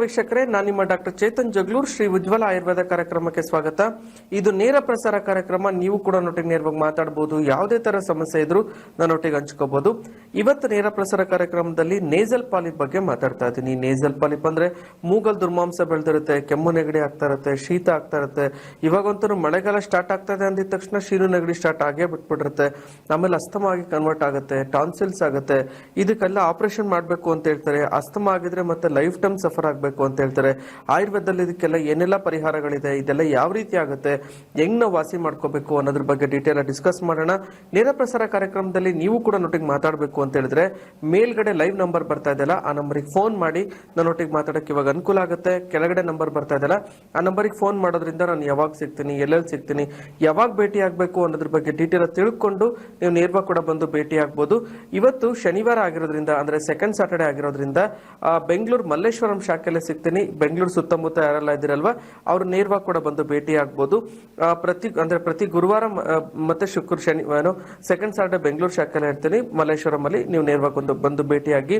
ವೀಕ್ಷಕರೇ, ನಾನು ನಿಮ್ಮ ಡಾಕ್ಟರ್ ಚೇತನ್ ಜಗ್ಲೂರ್, ಶ್ರೀ ಉಜ್ವಲ ಆಯುರ್ವೇದ ಕಾರ್ಯಕ್ರಮಕ್ಕೆ ಸ್ವಾಗತ. ಇದು ನೇರ ಪ್ರಸಾರ ಕಾರ್ಯಕ್ರಮ, ನೀವು ಕೂಡ ನೊಟ್ಟಿಗೆ ನೇರವಾಗಿ ಮಾತಾಡಬಹುದು ಯಾವುದೇ ತರ ಸಮಸ್ಯೆ ಇದ್ರೂ ನನ್ನೊಟ್ಟಿಗೆ ಹಂಚ್ಕೋಬಹುದು ಇವತ್ತು ನೇರ ಪ್ರಸಾರ ಕಾರ್ಯಕ್ರಮದಲ್ಲಿ ನೇಸಲ್ ಪಾಲಿಪ್ ಬಗ್ಗೆ ಮಾತಾಡ್ತಾ ಇದ್ದೀನಿ. ನೇಸಲ್ ಪಾಲಿಪ್ ಅಂದ್ರೆ ಮೂಗಲ್ ದುರ್ಮಾಂಸ ಬೆಳೆದಿರುತ್ತೆ, ಕೆಮ್ಮು ನೆಗಡಿ ಆಗ್ತಾ ಇರುತ್ತೆ, ಶೀತ ಆಗ್ತಾ ಇರುತ್ತೆ. ಇವಾಗಂತೂ ಮಳೆಗಾಲ ಸ್ಟಾರ್ಟ್ ಆಗ್ತಾ ಇದೆ ಅಂದಿದ ತಕ್ಷಣ ಶೀರು ನೆಗಡಿ ಸ್ಟಾರ್ಟ್ ಆಗೇ ಬಿಟ್ಬಿಟ್ಟಿರುತ್ತೆ. ಆಮೇಲೆ ಅಸ್ತಮ ಆಗಿ ಕನ್ವರ್ಟ್ ಆಗುತ್ತೆ, ಟಾನ್ಸಿಲ್ಸ್ ಆಗುತ್ತೆ. ಇದಕ್ಕೆಲ್ಲ ಆಪರೇಷನ್ ಮಾಡಬೇಕು ಅಂತ ಹೇಳ್ತಾರೆ. ಅಸ್ತಮ ಆಗಿದ್ರೆ ಮತ್ತೆ ಲೈಫ್ ಟೈಮ್ ಸಫರ್ ಆಗಬೇಕು. ಅಂತ ಹೇಳ್ತಾರೆ. ಆಯುರ್ವೇದದಲ್ಲಿ ಇದಕ್ಕೆಲ್ಲ ಏನೆಲ್ಲ ಪರಿಹಾರಗಳಿದೆ, ಇದೆಲ್ಲ ಯಾವ ರೀತಿ ಆಗುತ್ತೆ, ಹೆಂಗ್ ನಾವು ವಾಸಿ ಮಾಡ್ಕೋಬೇಕು ಅನ್ನೋದ್ರ ಬಗ್ಗೆ ಡೀಟೇಲ್ ಡಿಸ್ಕಸ್ ಮಾಡೋಣ. ನೇರ ಪ್ರಸಾರ ಕಾರ್ಯಕ್ರಮದಲ್ಲಿ ನೀವು ಕೂಡ ನೊಟ್ಟಿಗೆ ಮಾತಾಡಬೇಕು ಅಂತ ಹೇಳಿದ್ರೆ ಮೇಲ್ಗಡೆ ಲೈವ್ ನಂಬರ್ ಬರ್ತಾ ಇದೆಯಲ್ಲ, ಆ ನಂಬರಿಗೆ ಫೋನ್ ಮಾಡಿ. ನನ್ನೊಟ್ಟಿಗೆ ಮಾತಾಡಕ್ಕೆ ಇವಾಗ ಅನುಕೂಲ ಆಗುತ್ತೆ. ಕೆಳಗಡೆ ನಂಬರ್ ಬರ್ತಾ ಇದೆಯಲ್ಲ, ಆ ನಂಬರಿಗೆ ಫೋನ್ ಮಾಡೋದ್ರಿಂದ ನಾನು ಯಾವಾಗ ಸಿಗ್ತೀನಿ, ಎಲ್ಲೆಲ್ಲಿ ಸಿಗ್ತೀನಿ, ಯಾವಾಗ ಭೇಟಿ ಆಗಬೇಕು ಅನ್ನೋದ್ರ ಬಗ್ಗೆ ಡೀಟೇಲ್ ತಿಳ್ಕೊಂಡು ನೀವು ನೇರವಾಗಿ ಕೂಡ ಬಂದು ಭೇಟಿ ಆಗ್ಬೋದು. ಇವತ್ತು ಶನಿವಾರ ಆಗಿರೋದ್ರಿಂದ, ಅಂದ್ರೆ ಸೆಕೆಂಡ್ ಸಾಟರ್ಡೆ ಆಗಿರೋದ್ರಿಂದ ಬೆಂಗಳೂರು ಮಲ್ಲೇಶ್ವರಂ ಶಾಖೆಯಲ್ಲಿ ಸಿಗ್ತೀನಿ. ಬೆಂಗಳೂರು ಸುತ್ತಮುತ್ತ ಯಾರೆಲ್ಲ ಇದ್ದೀರಲ್ವಾ, ಅವ್ರು ನೇರವಾಗಿ ಕೂಡ ಬಂದು ಭೇಟಿ ಆಗ್ಬೋದು. ಪ್ರತಿ, ಅಂದರೆ ಪ್ರತಿ ಗುರುವಾರ ಮತ್ತು ಶುಕ್ರ, ಶನಿ ಏನು ಸೆಕೆಂಡ್ ಸಾಟರ್ಡೆ ಬೆಂಗಳೂರು ಶಾಖೆಯಲ್ಲಿ ಇರ್ತೀನಿ. ಮಲ್ಲೇಶ್ವರಮಲ್ಲಿ ನೀವು ನೇರವಾಗಿ ಒಂದು, ಬಂದು ಭೇಟಿಯಾಗಿ.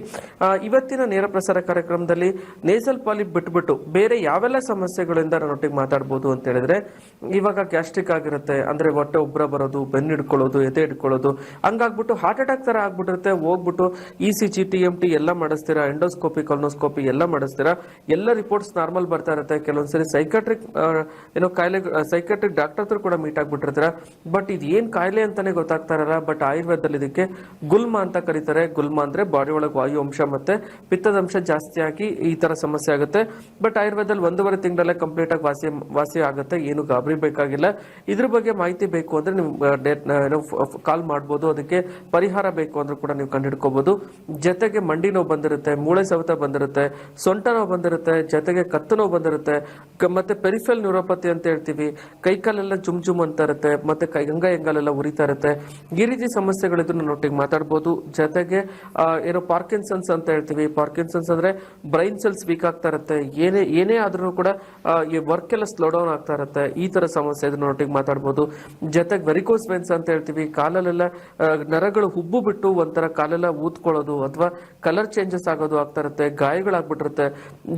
ಇವತ್ತಿನ ನೇರ ಪ್ರಸಾರ ಕಾರ್ಯಕ್ರಮದಲ್ಲಿ ನೇಸಲ್ ಪಾಲಿಪ್ ಬಿಟ್ಬಿಟ್ಟು ಬೇರೆ ಯಾವೆಲ್ಲ ಸಮಸ್ಯೆಗಳಿಂದ ನನ್ನೊಟ್ಟಿಗೆ ಮಾತಾಡ್ಬೋದು ಅಂತ ಹೇಳಿದ್ರೆ, ಇವಾಗ ಗ್ಯಾಸ್ಟ್ರಿಕ್ ಆಗಿರುತ್ತೆ, ಅಂದರೆ ಹೊಟ್ಟೆ ಉಬ್ಬರ ಬರೋದು, ಬೆನ್ನು ಹಿಡ್ಕೊಳ್ಳೋದು, ಎದೆ ಹಿಡ್ಕೊಳ್ಳೋದು, ಹಂಗಾಗ್ಬಿಟ್ಟು ಹಾರ್ಟ್ ಅಟ್ಯಾಕ್ ಥರ ಆಗ್ಬಿಟ್ಟಿರುತ್ತೆ. ಹೋಗ್ಬಿಟ್ಟು E C G T M T ಎಲ್ಲ ಮಾಡಿಸ್ತೀರಾ ಎಂಡೋಸ್ಕೋಪಿ ಕಲ್ನೋಸ್ಕೋಪಿ ಎಲ್ಲ ಮಾಡಿಸ್ತೀರಾ ಎಲ್ಲ ರಿಪೋರ್ಟ್ಸ್ ನಾರ್ಮಲ್ ಬರ್ತಾ ಇರುತ್ತೆ. ಕೆಲವೊಂದ್ಸರಿ ಸೈಕಾಟ್ರಿಕ್ ಏನೋ ಕಾಯಿಲೆ ಸೈಕಾಟ್ರಿಕ್ ಡಾಕ್ಟರ್ ಹತ್ರ ಕೂಡ ಮೀಟ್ ಆಗ್ಬಿಟ್ಟಿರ್ತಾರೆ. ಬಟ್ ಇದು ಏನ್ ಕಾಯಿಲೆ ಅಂತಾನೆ ಗೊತ್ತಾಗ್ತಾ ಇರಲ್ಲ. ಬಟ್ ಆಯುರ್ವೇದದಲ್ಲಿ ಇದಕ್ಕೆ ಗುಲ್ಮ ಅಂತ ಕರೀತಾರೆ. ಗುಲ್ಮ ಅಂದ್ರೆ ಬಾಡಿ ಒಳಗೆ ವಾಯು ಅಂಶ ಮತ್ತೆ ಪಿತ್ತದ ಅಂಶ ಜಾಸ್ತಿ ಆಗಿ ಈ ತರ ಸಮಸ್ಯೆ ಆಗುತ್ತೆ. ಬಟ್ ಆಯುರ್ವೇದದಲ್ಲಿ ಒಂದೂವರೆ ತಿಂಗಳಲ್ಲೇ ಕಂಪ್ಲೀಟ್ ಆಗಿ ವಾಸಿ ವಾಸಿ ಆಗುತ್ತೆ. ಏನು ಗಾಬರಿ ಬೇಕಾಗಿಲ್ಲ. ಇದ್ರ ಬಗ್ಗೆ ಮಾಹಿತಿ ಬೇಕು ಅಂದ್ರೆ ನೀವು ಕಾಲ್ ಮಾಡ್ಬೋದು. ಅದಕ್ಕೆ ಪರಿಹಾರ ಬೇಕು ಅಂದ್ರೂ ಕೂಡ ನೀವು ಕಂಡುಹಿಡ್ಕೋಬಹುದು ಜೊತೆಗೆ ಮಂಡಿ ನೋವು ಬಂದಿರುತ್ತೆ, ಮೂಳೆ ಸವೆತ ಬಂದಿರುತ್ತೆ, ಸೊಂಟ ನೋವು ಬಂದಿರುತ್ತೆ, ಜೊತೆಗೆ ಕತ್ತು ನೋವು ಬಂದಿರುತ್ತೆ. ಮತ್ತೆ ಪೆರಿಫೆಲ್ ನ್ಯೂರೋಪತಿ ಅಂತ ಹೇಳ್ತೀವಿ. ಕೈಕಾಲೆಲ್ಲ ಜುಮ್ ಜುಮ್ ಅಂತ ಇರುತ್ತೆ, ಮತ್ತೆ ಕೈ ಹೆಂಗಲೆಲ್ಲ ಉರಿತಾ ಇರುತ್ತೆ. ಈ ರೀತಿ ಸಮಸ್ಯೆಗಳಿದ್ರು ನೊಟ್ಟಿಗೆ ಮಾತಾಡ್ಬೋದು. ಜೊತೆಗೆ ಏನೋ ಪಾರ್ಕಿನ್ಸನ್ಸ್ ಅಂತ ಹೇಳ್ತೀವಿ. ಪಾರ್ಕಿನ್ಸನ್ಸ್ ಅಂದ್ರೆ ಬ್ರೈನ್ ಸೆಲ್ಸ್ ವೀಕ್ ಆಗ್ತಾ ಇರುತ್ತೆ. ಏನೇ ಏನೇ ಆದ್ರೂ ಕೂಡ ಈ ವರ್ಕ್ ಎಲ್ಲ ಸ್ಲೋ ಡೌನ್ ಆಗ್ತಾ ಇರುತ್ತೆ. ಈ ತರ ಸಮಸ್ಯೆ ಇದ್ರ ನೊಟ್ಟಿಗೆ ಮಾತಾಡ್ಬೋದು. ಜೊತೆಗೆ ವೆರಿಕೋಸ್ ವೆನ್ಸ್ ಅಂತ ಹೇಳ್ತೀವಿ. ಕಾಲಲ್ಲೆಲ್ಲ ನರಗಳು ಹುಬ್ಬು ಬಿಟ್ಟು ಒಂಥರ ಕಾಲೆಲ್ಲ ಊದ್ಕೊಳ್ಳೋದು ಅಥವಾ ಕಲರ್ ಚೇಂಜಸ್ ಆಗೋದು ಆಗ್ತಾ ಇರುತ್ತೆ ಗಾಯಗಳಾಗ್ಬಿಟ್ಟಿರುತ್ತೆ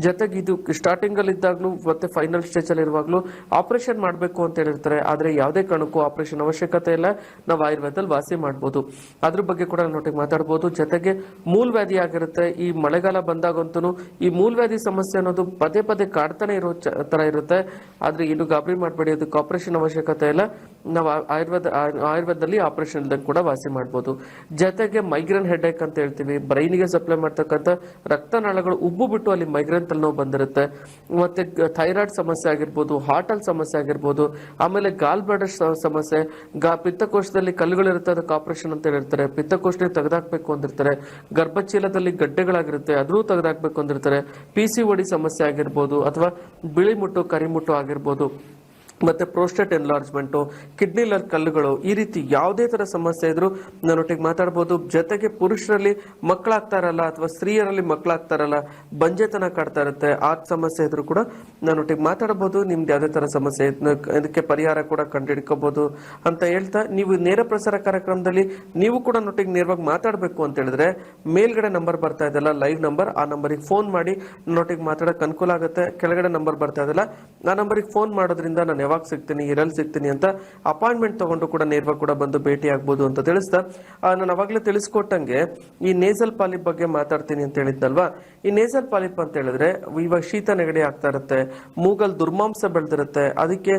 ಜೊತೆಗೆ ಇದು ಸ್ಟಾರ್ಟಿಂಗ್ ಅಲ್ಲಿ ಇದ್ದಾಗ್ಲೂ ಮತ್ತೆ ಫೈನಲ್ ಸ್ಟೇಜ್ ಅಲ್ಲಿ ಇರುವಾಗಲೂ ಆಪರೇಷನ್ ಮಾಡಬೇಕು ಅಂತ ಹೇಳಿರ್ತಾರೆ. ಆದ್ರೆ ಯಾವುದೇ ಕಾರಣಕ್ಕೂ ಆಪರೇಷನ್ ಅವಶ್ಯಕತೆ ಇಲ್ಲ. ನಾವು ಆಯುರ್ವೇದದಲ್ಲಿ ವಾಸಿ ಮಾಡ್ಬೋದು. ಅದ್ರ ಬಗ್ಗೆ ಕೂಡ ನೋಟಿಗೆ ಮಾತಾಡ್ಬೋದು. ಜೊತೆಗೆ ಮೂಲವ್ಯಾಧಿ ಆಗಿರುತ್ತೆ. ಈ ಮಳೆಗಾಲ ಬಂದಾಗಂತೂ ಈ ಮೂಲವ್ಯಾಧಿ ಸಮಸ್ಯೆ ಅನ್ನೋದು ಪದೇ ಪದೇ ಕಾಡ್ತಾನೆ ಇರೋ ತರ ಇರುತ್ತೆ. ಆದ್ರೆ ಇನ್ನು ಗಾಬರಿ ಮಾಡಬೇಡಿ ಅದಕ್ಕೆ ಆಪರೇಷನ್ ಅವಶ್ಯಕತೆ ಇಲ್ಲ. ನಾವು ಆಯುರ್ವೇದ ಆಯುರ್ವೇದದಲ್ಲಿ ಆಪರೇಷನ್ ಕೂಡ ವಾಸಿ ಮಾಡ್ಬೋದು. ಜೊತೆಗೆ ಮೈಗ್ರೇನ್ ಹೆಡ್ಏಕ್ ಅಂತ ಹೇಳ್ತೀವಿ. ಬ್ರೈನ್ಗೆ ಸಪ್ಲೈ ಮಾಡ್ತಕ್ಕಂಥ ರಕ್ತನಾಳಗಳು ಉಬ್ಬು ಬಿಟ್ಟು ಅಲ್ಲಿ ಮೈಗ್ರೇನ್ ತಲೆನೋವು ಬಂದಿರುತ್ತೆ. ಮತ್ತೆ ಥೈರಾಯ್ಡ್ ಸಮಸ್ಯೆ ಆಗಿರ್ಬೋದು ಹಾರ್ಟ್ ಅಲ್ಲಿ ಸಮಸ್ಯೆ ಆಗಿರ್ಬೋದು, ಆಮೇಲೆ ಗಾಲ್ ಬ್ಲಾಡರ್ ಸಮಸ್ಯೆ, ಗಾ, ಪಿತ್ತಕೋಶದಲ್ಲಿ ಕಲ್ಲುಗಳಿರುತ್ತೆ ಅದಕ್ಕೆ ಆಪರೇಷನ್ ಅಂತ ಹೇಳಿರ್ತಾರೆ. ಪಿತ್ತಕೋಶ ತೆಗೆದಾಕ್ಬೇಕು ಅಂದಿರ್ತಾರೆ. ಗರ್ಭಚೀಲದಲ್ಲಿ ಗಡ್ಡೆಗಳಾಗಿರುತ್ತೆ ಅದೂ ತೆಗೆದಾಕ್ಬೇಕು ಅಂದಿರ್ತಾರೆ. ಪಿ ಸಿ ಒಡಿ ಸಮಸ್ಯೆ ಆಗಿರ್ಬೋದು, ಅಥವಾ ಬಿಳಿ ಮುಟ್ಟು ಕರಿಮುಟ್ಟು ಆಗಿರ್ಬೋದು. ಮತ್ತೆ ಪ್ರೋಸ್ಟೇಟ್ ಎನ್ಲಾರ್ಜ್ಮೆಂಟು ಕಿಡ್ನಿ ಕಲ್ಲುಗಳು, ಈ ರೀತಿ ಯಾವುದೇ ತರ ಸಮಸ್ಯೆ ಇದ್ರೂ ನನ್ನೊಟ್ಟಿಗೆ ಮಾತಾಡ್ಬೋದು. ಜೊತೆಗೆ ಪುರುಷರಲ್ಲಿ ಮಕ್ಕಳಾಗ್ತಾರಲ್ಲ ಅಥವಾ ಸ್ತ್ರೀಯರಲ್ಲಿ ಮಕ್ಕಳಾಗ್ತಾರಲ್ಲ ಬಂಜೆತನ ಕಾಡ್ತಾ ಇರುತ್ತೆ, ಆ ಸಮಸ್ಯೆ ಇದ್ರೂ ಕೂಡ ನನ್ನೊಟ್ಟಿಗೆ ಮಾತಾಡ್ಬೋದು. ನಿಮ್ದು ಯಾವುದೇ ತರ ಸಮಸ್ಯೆ ಇದಕ್ಕೆ ಪರಿಹಾರ ಕೂಡ ಕಂಡುಹಿಡ್ಕೋಬಹುದು ಅಂತ ಹೇಳ್ತಾ, ನೀವು ನೇರ ಪ್ರಸಾರ ಕಾರ್ಯಕ್ರಮದಲ್ಲಿ ನೀವು ಕೂಡ ನೊಟ್ಟಿಗೆ ನೇರವಾಗಿ ಮಾತಾಡಬೇಕು ಅಂತ ಹೇಳಿದ್ರೆ, ಮೇಲ್ಗಡೆ ನಂಬರ್ ಬರ್ತಾ ಇದೆಲ್ಲ ಲೈವ್ ನಂಬರ್ ಆ ನಂಬರಿಗೆ ಫೋನ್ ಮಾಡಿ ನೊಟ್ಟಿಗೆ ಮಾತಾಡಕ್ಕೆ ಅನುಕೂಲ ಆಗುತ್ತೆ. ಕೆಳಗಡೆ ನಂಬರ್ ಬರ್ತಾ ಇದೆಲ್ಲ ಆ ನಂಬರಿಗೆ ಫೋನ್ ಮಾಡೋದ್ರಿಂದ ನಾನು ಯಾವಾಗ ಸಿಗ್ತೀನಿ, ಎಲ್ಲಿ ಸಿಗ್ತೀನಿ ಅಂತ ಅಪಾಯಿಂಟ್ಮೆಂಟ್ ತಗೊಂಡು ಕೂಡ ನೇರವಾಗಿ ಕೂಡ ಬಂದು ಭೇಟಿ ಆಗ್ಬೋದು ಅಂತ ತಿಳಿಸ್ತಾ ನಾನು ಅವಾಗಲೇ ತಿಳಿಸ್ಕೊಟ್ಟಂಗೆ ಈ ನೇಸಲ್ ಪಾಲಿಪ್ ಬಗ್ಗೆ ಮಾತಾಡ್ತೀನಿ ಅಂತ ಹೇಳಿದ್ನಲ್ವಾ? ಈ ನೇಸಲ್ ಪಾಲಿಪ್ ಅಂತ ಹೇಳಿದ್ರೆ ಇವಾಗ ಶೀತ ನೆಗಡಿ ಆಗ್ತಾ ಇರುತ್ತೆ, ಮೂಗಲ್ ದುರ್ಮಾಂಸ ಬೆಳೆದಿರುತ್ತೆ, ಅದಕ್ಕೆ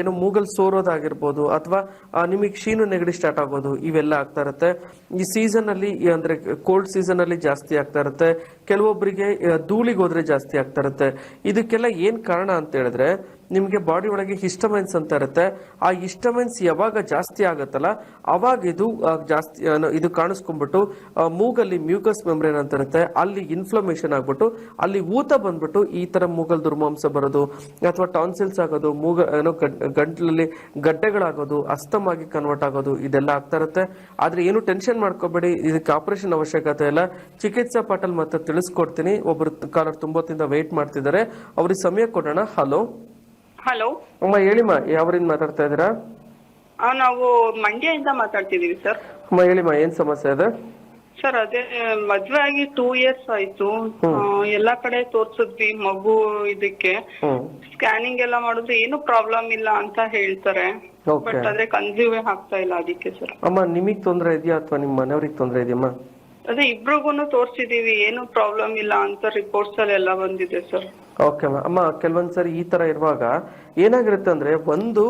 ಏನು ಮೂಗಲ್ ಸೋರೋದಾಗಿರ್ಬೋದು ಅಥವಾ ನಿಮಗೆ ಶೀನು ನೆಗಡಿ ಸ್ಟಾರ್ಟ್ ಆಗೋದು, ಇವೆಲ್ಲ ಆಗ್ತಾ ಇರುತ್ತೆ. ಈ ಸೀಸನ್ ಅಲ್ಲಿ ಅಂದ್ರೆ ಕೋಲ್ಡ್ ಸೀಸನ್ ಅಲ್ಲಿ ಜಾಸ್ತಿ ಆಗ್ತಾ ಇರುತ್ತೆ ಕೆಲವೊಬ್ಬರಿಗೆ ಧೂಳಿಗೆ ಹೋದ್ರೆ ಜಾಸ್ತಿ ಆಗ್ತಾ ಇರುತ್ತೆ. ಇದಕ್ಕೆಲ್ಲ ಏನ್ ಕಾರಣ ಅಂತ ಹೇಳಿದ್ರೆ ನಿಮಗೆ ಬಾಡಿ ಒಳಗೆ ಹಿಸ್ಟಮೈನ್ಸ್ ಅಂತ ಇರುತ್ತೆ. ಆ ಹಿಸ್ಟಮೈನ್ಸ್ ಯಾವಾಗ ಜಾಸ್ತಿ ಆಗುತ್ತಲ್ಲ, ಅವಾಗ ಇದು ಜಾಸ್ತಿ ಇದು ಕಾಣಿಸ್ಕೊಂಡ್ಬಿಟ್ಟು ಮೂಗಲ್ಲಿ ಮ್ಯೂಕಸ್ ಮೆಮ್ರೇನ್ ಅಂತ ಇರುತ್ತೆ. ಅಲ್ಲಿ ಇನ್ಫ್ಲಮೇಷನ್ ಆಗ್ಬಿಟ್ಟು, ಅಲ್ಲಿ ಊತ ಬಂದ್ಬಿಟ್ಟು ಈ ತರ ಮೂಗಲ್ ದುರ್ಮಾಂಸ ಬರೋದು, ಅಥವಾ ಟಾನ್ಸಿಲ್ಸ್ ಆಗೋದು, ಮೂಗ, ಏನೋ ಗಂಟ್ಲಲ್ಲಿ ಗಡ್ಡೆಗಳಾಗೋದು ಅಸ್ತಮಾಗಿ ಕನ್ವರ್ಟ್ ಆಗೋದು, ಇದೆಲ್ಲ ಆಗ್ತಾ ಇರುತ್ತೆ. ಆದ್ರೆ ಏನು ಟೆನ್ಷನ್ ಮಾಡ್ಕೋಬೇಡಿ, ಇದಕ್ಕೆ ಆಪರೇಷನ್ ಅವಶ್ಯಕತೆ ಇಲ್ಲ. ಚಿಕಿತ್ಸಾ ಪಾಟಲ್ ಮತ್ತೆ ತಿಳಿಸ್ಕೊಡ್ತೀನಿ. ಒಬ್ರು ಕಾಲರ್ ತುಂಬತ್ತಿಂದ ವೇಟ್ ಮಾಡ್ತಿದ್ದಾರೆ. ಅವ್ರಿಗೆ ಸಮಯ ಕೊಡೋಣ. Hello hello. ಅಮ್ಮ ಹೇಳಿಮ್ಮ ಯಾವರಿಂದ ಮಾತಾಡ್ತಾ ಇದ್ದೀರಾ? ನಾವು ಮಂಡ್ಯದಿಂದ ಮಾತಾಡ್ತಿದೀವಿ ಸರ್. ಅಮ್ಮ ಹೇಳಿಮ್ಮ ಏನ್ ಸಮಸ್ಯೆ ಇದೆ ಸರ್ ಅದೇ ಮದ್ವೆ ಆಗಿ ಟೂ ಇಯರ್ಸ್ ಆಯ್ತು. ಎಲ್ಲಾ ಕಡೆ ತೋರ್ಸಿದ್ವಿ ಮಗು ಇದಕ್ಕೆ. ಸ್ಕ್ಯಾನಿಂಗ್ ಎಲ್ಲ ಮಾಡಿದ್ರೆ ಏನು ಪ್ರಾಬ್ಲಮ್ ಇಲ್ಲ ಅಂತ ಹೇಳ್ತಾರೆ. ಬಟ್ ಆದ್ರೆ ಕನ್ಸ್ಯೂವೇ ಆಗ್ತಾ ಇಲ್ಲ ಅದಕ್ಕೆ ಸರ್. ಅಮ್ಮ ನಿಮಗ್ ತೊಂದ್ರೆ ಇದೆಯಾ ಅಥವಾ ನಿಮ್ಮ ಮನೆಯವ್ರಿಗೆ ತೊಂದ್ರೆ ಇದೆಯಮ್ಮ ಅದೇ ಇಬ್ರಿಗೂನು ತೋರ್ಸಿದೀವಿ, ಏನು ಪ್ರಾಬ್ಲಮ್ ಇಲ್ಲ ಅಂತ ರಿಪೋರ್ಟ್ಸ್ ಅಲ್ಲಿ ಎಲ್ಲ ಬಂದಿದೆ ಸರ್ ಓಕೆ ಅಮ್ಮ, ಕೆಲವೊಂದ್ಸರಿ ಈ ತರ ಇರುವಾಗ ಏನಾಗಿರುತ್ತೆ ಅಂದರೆ ಒಂದು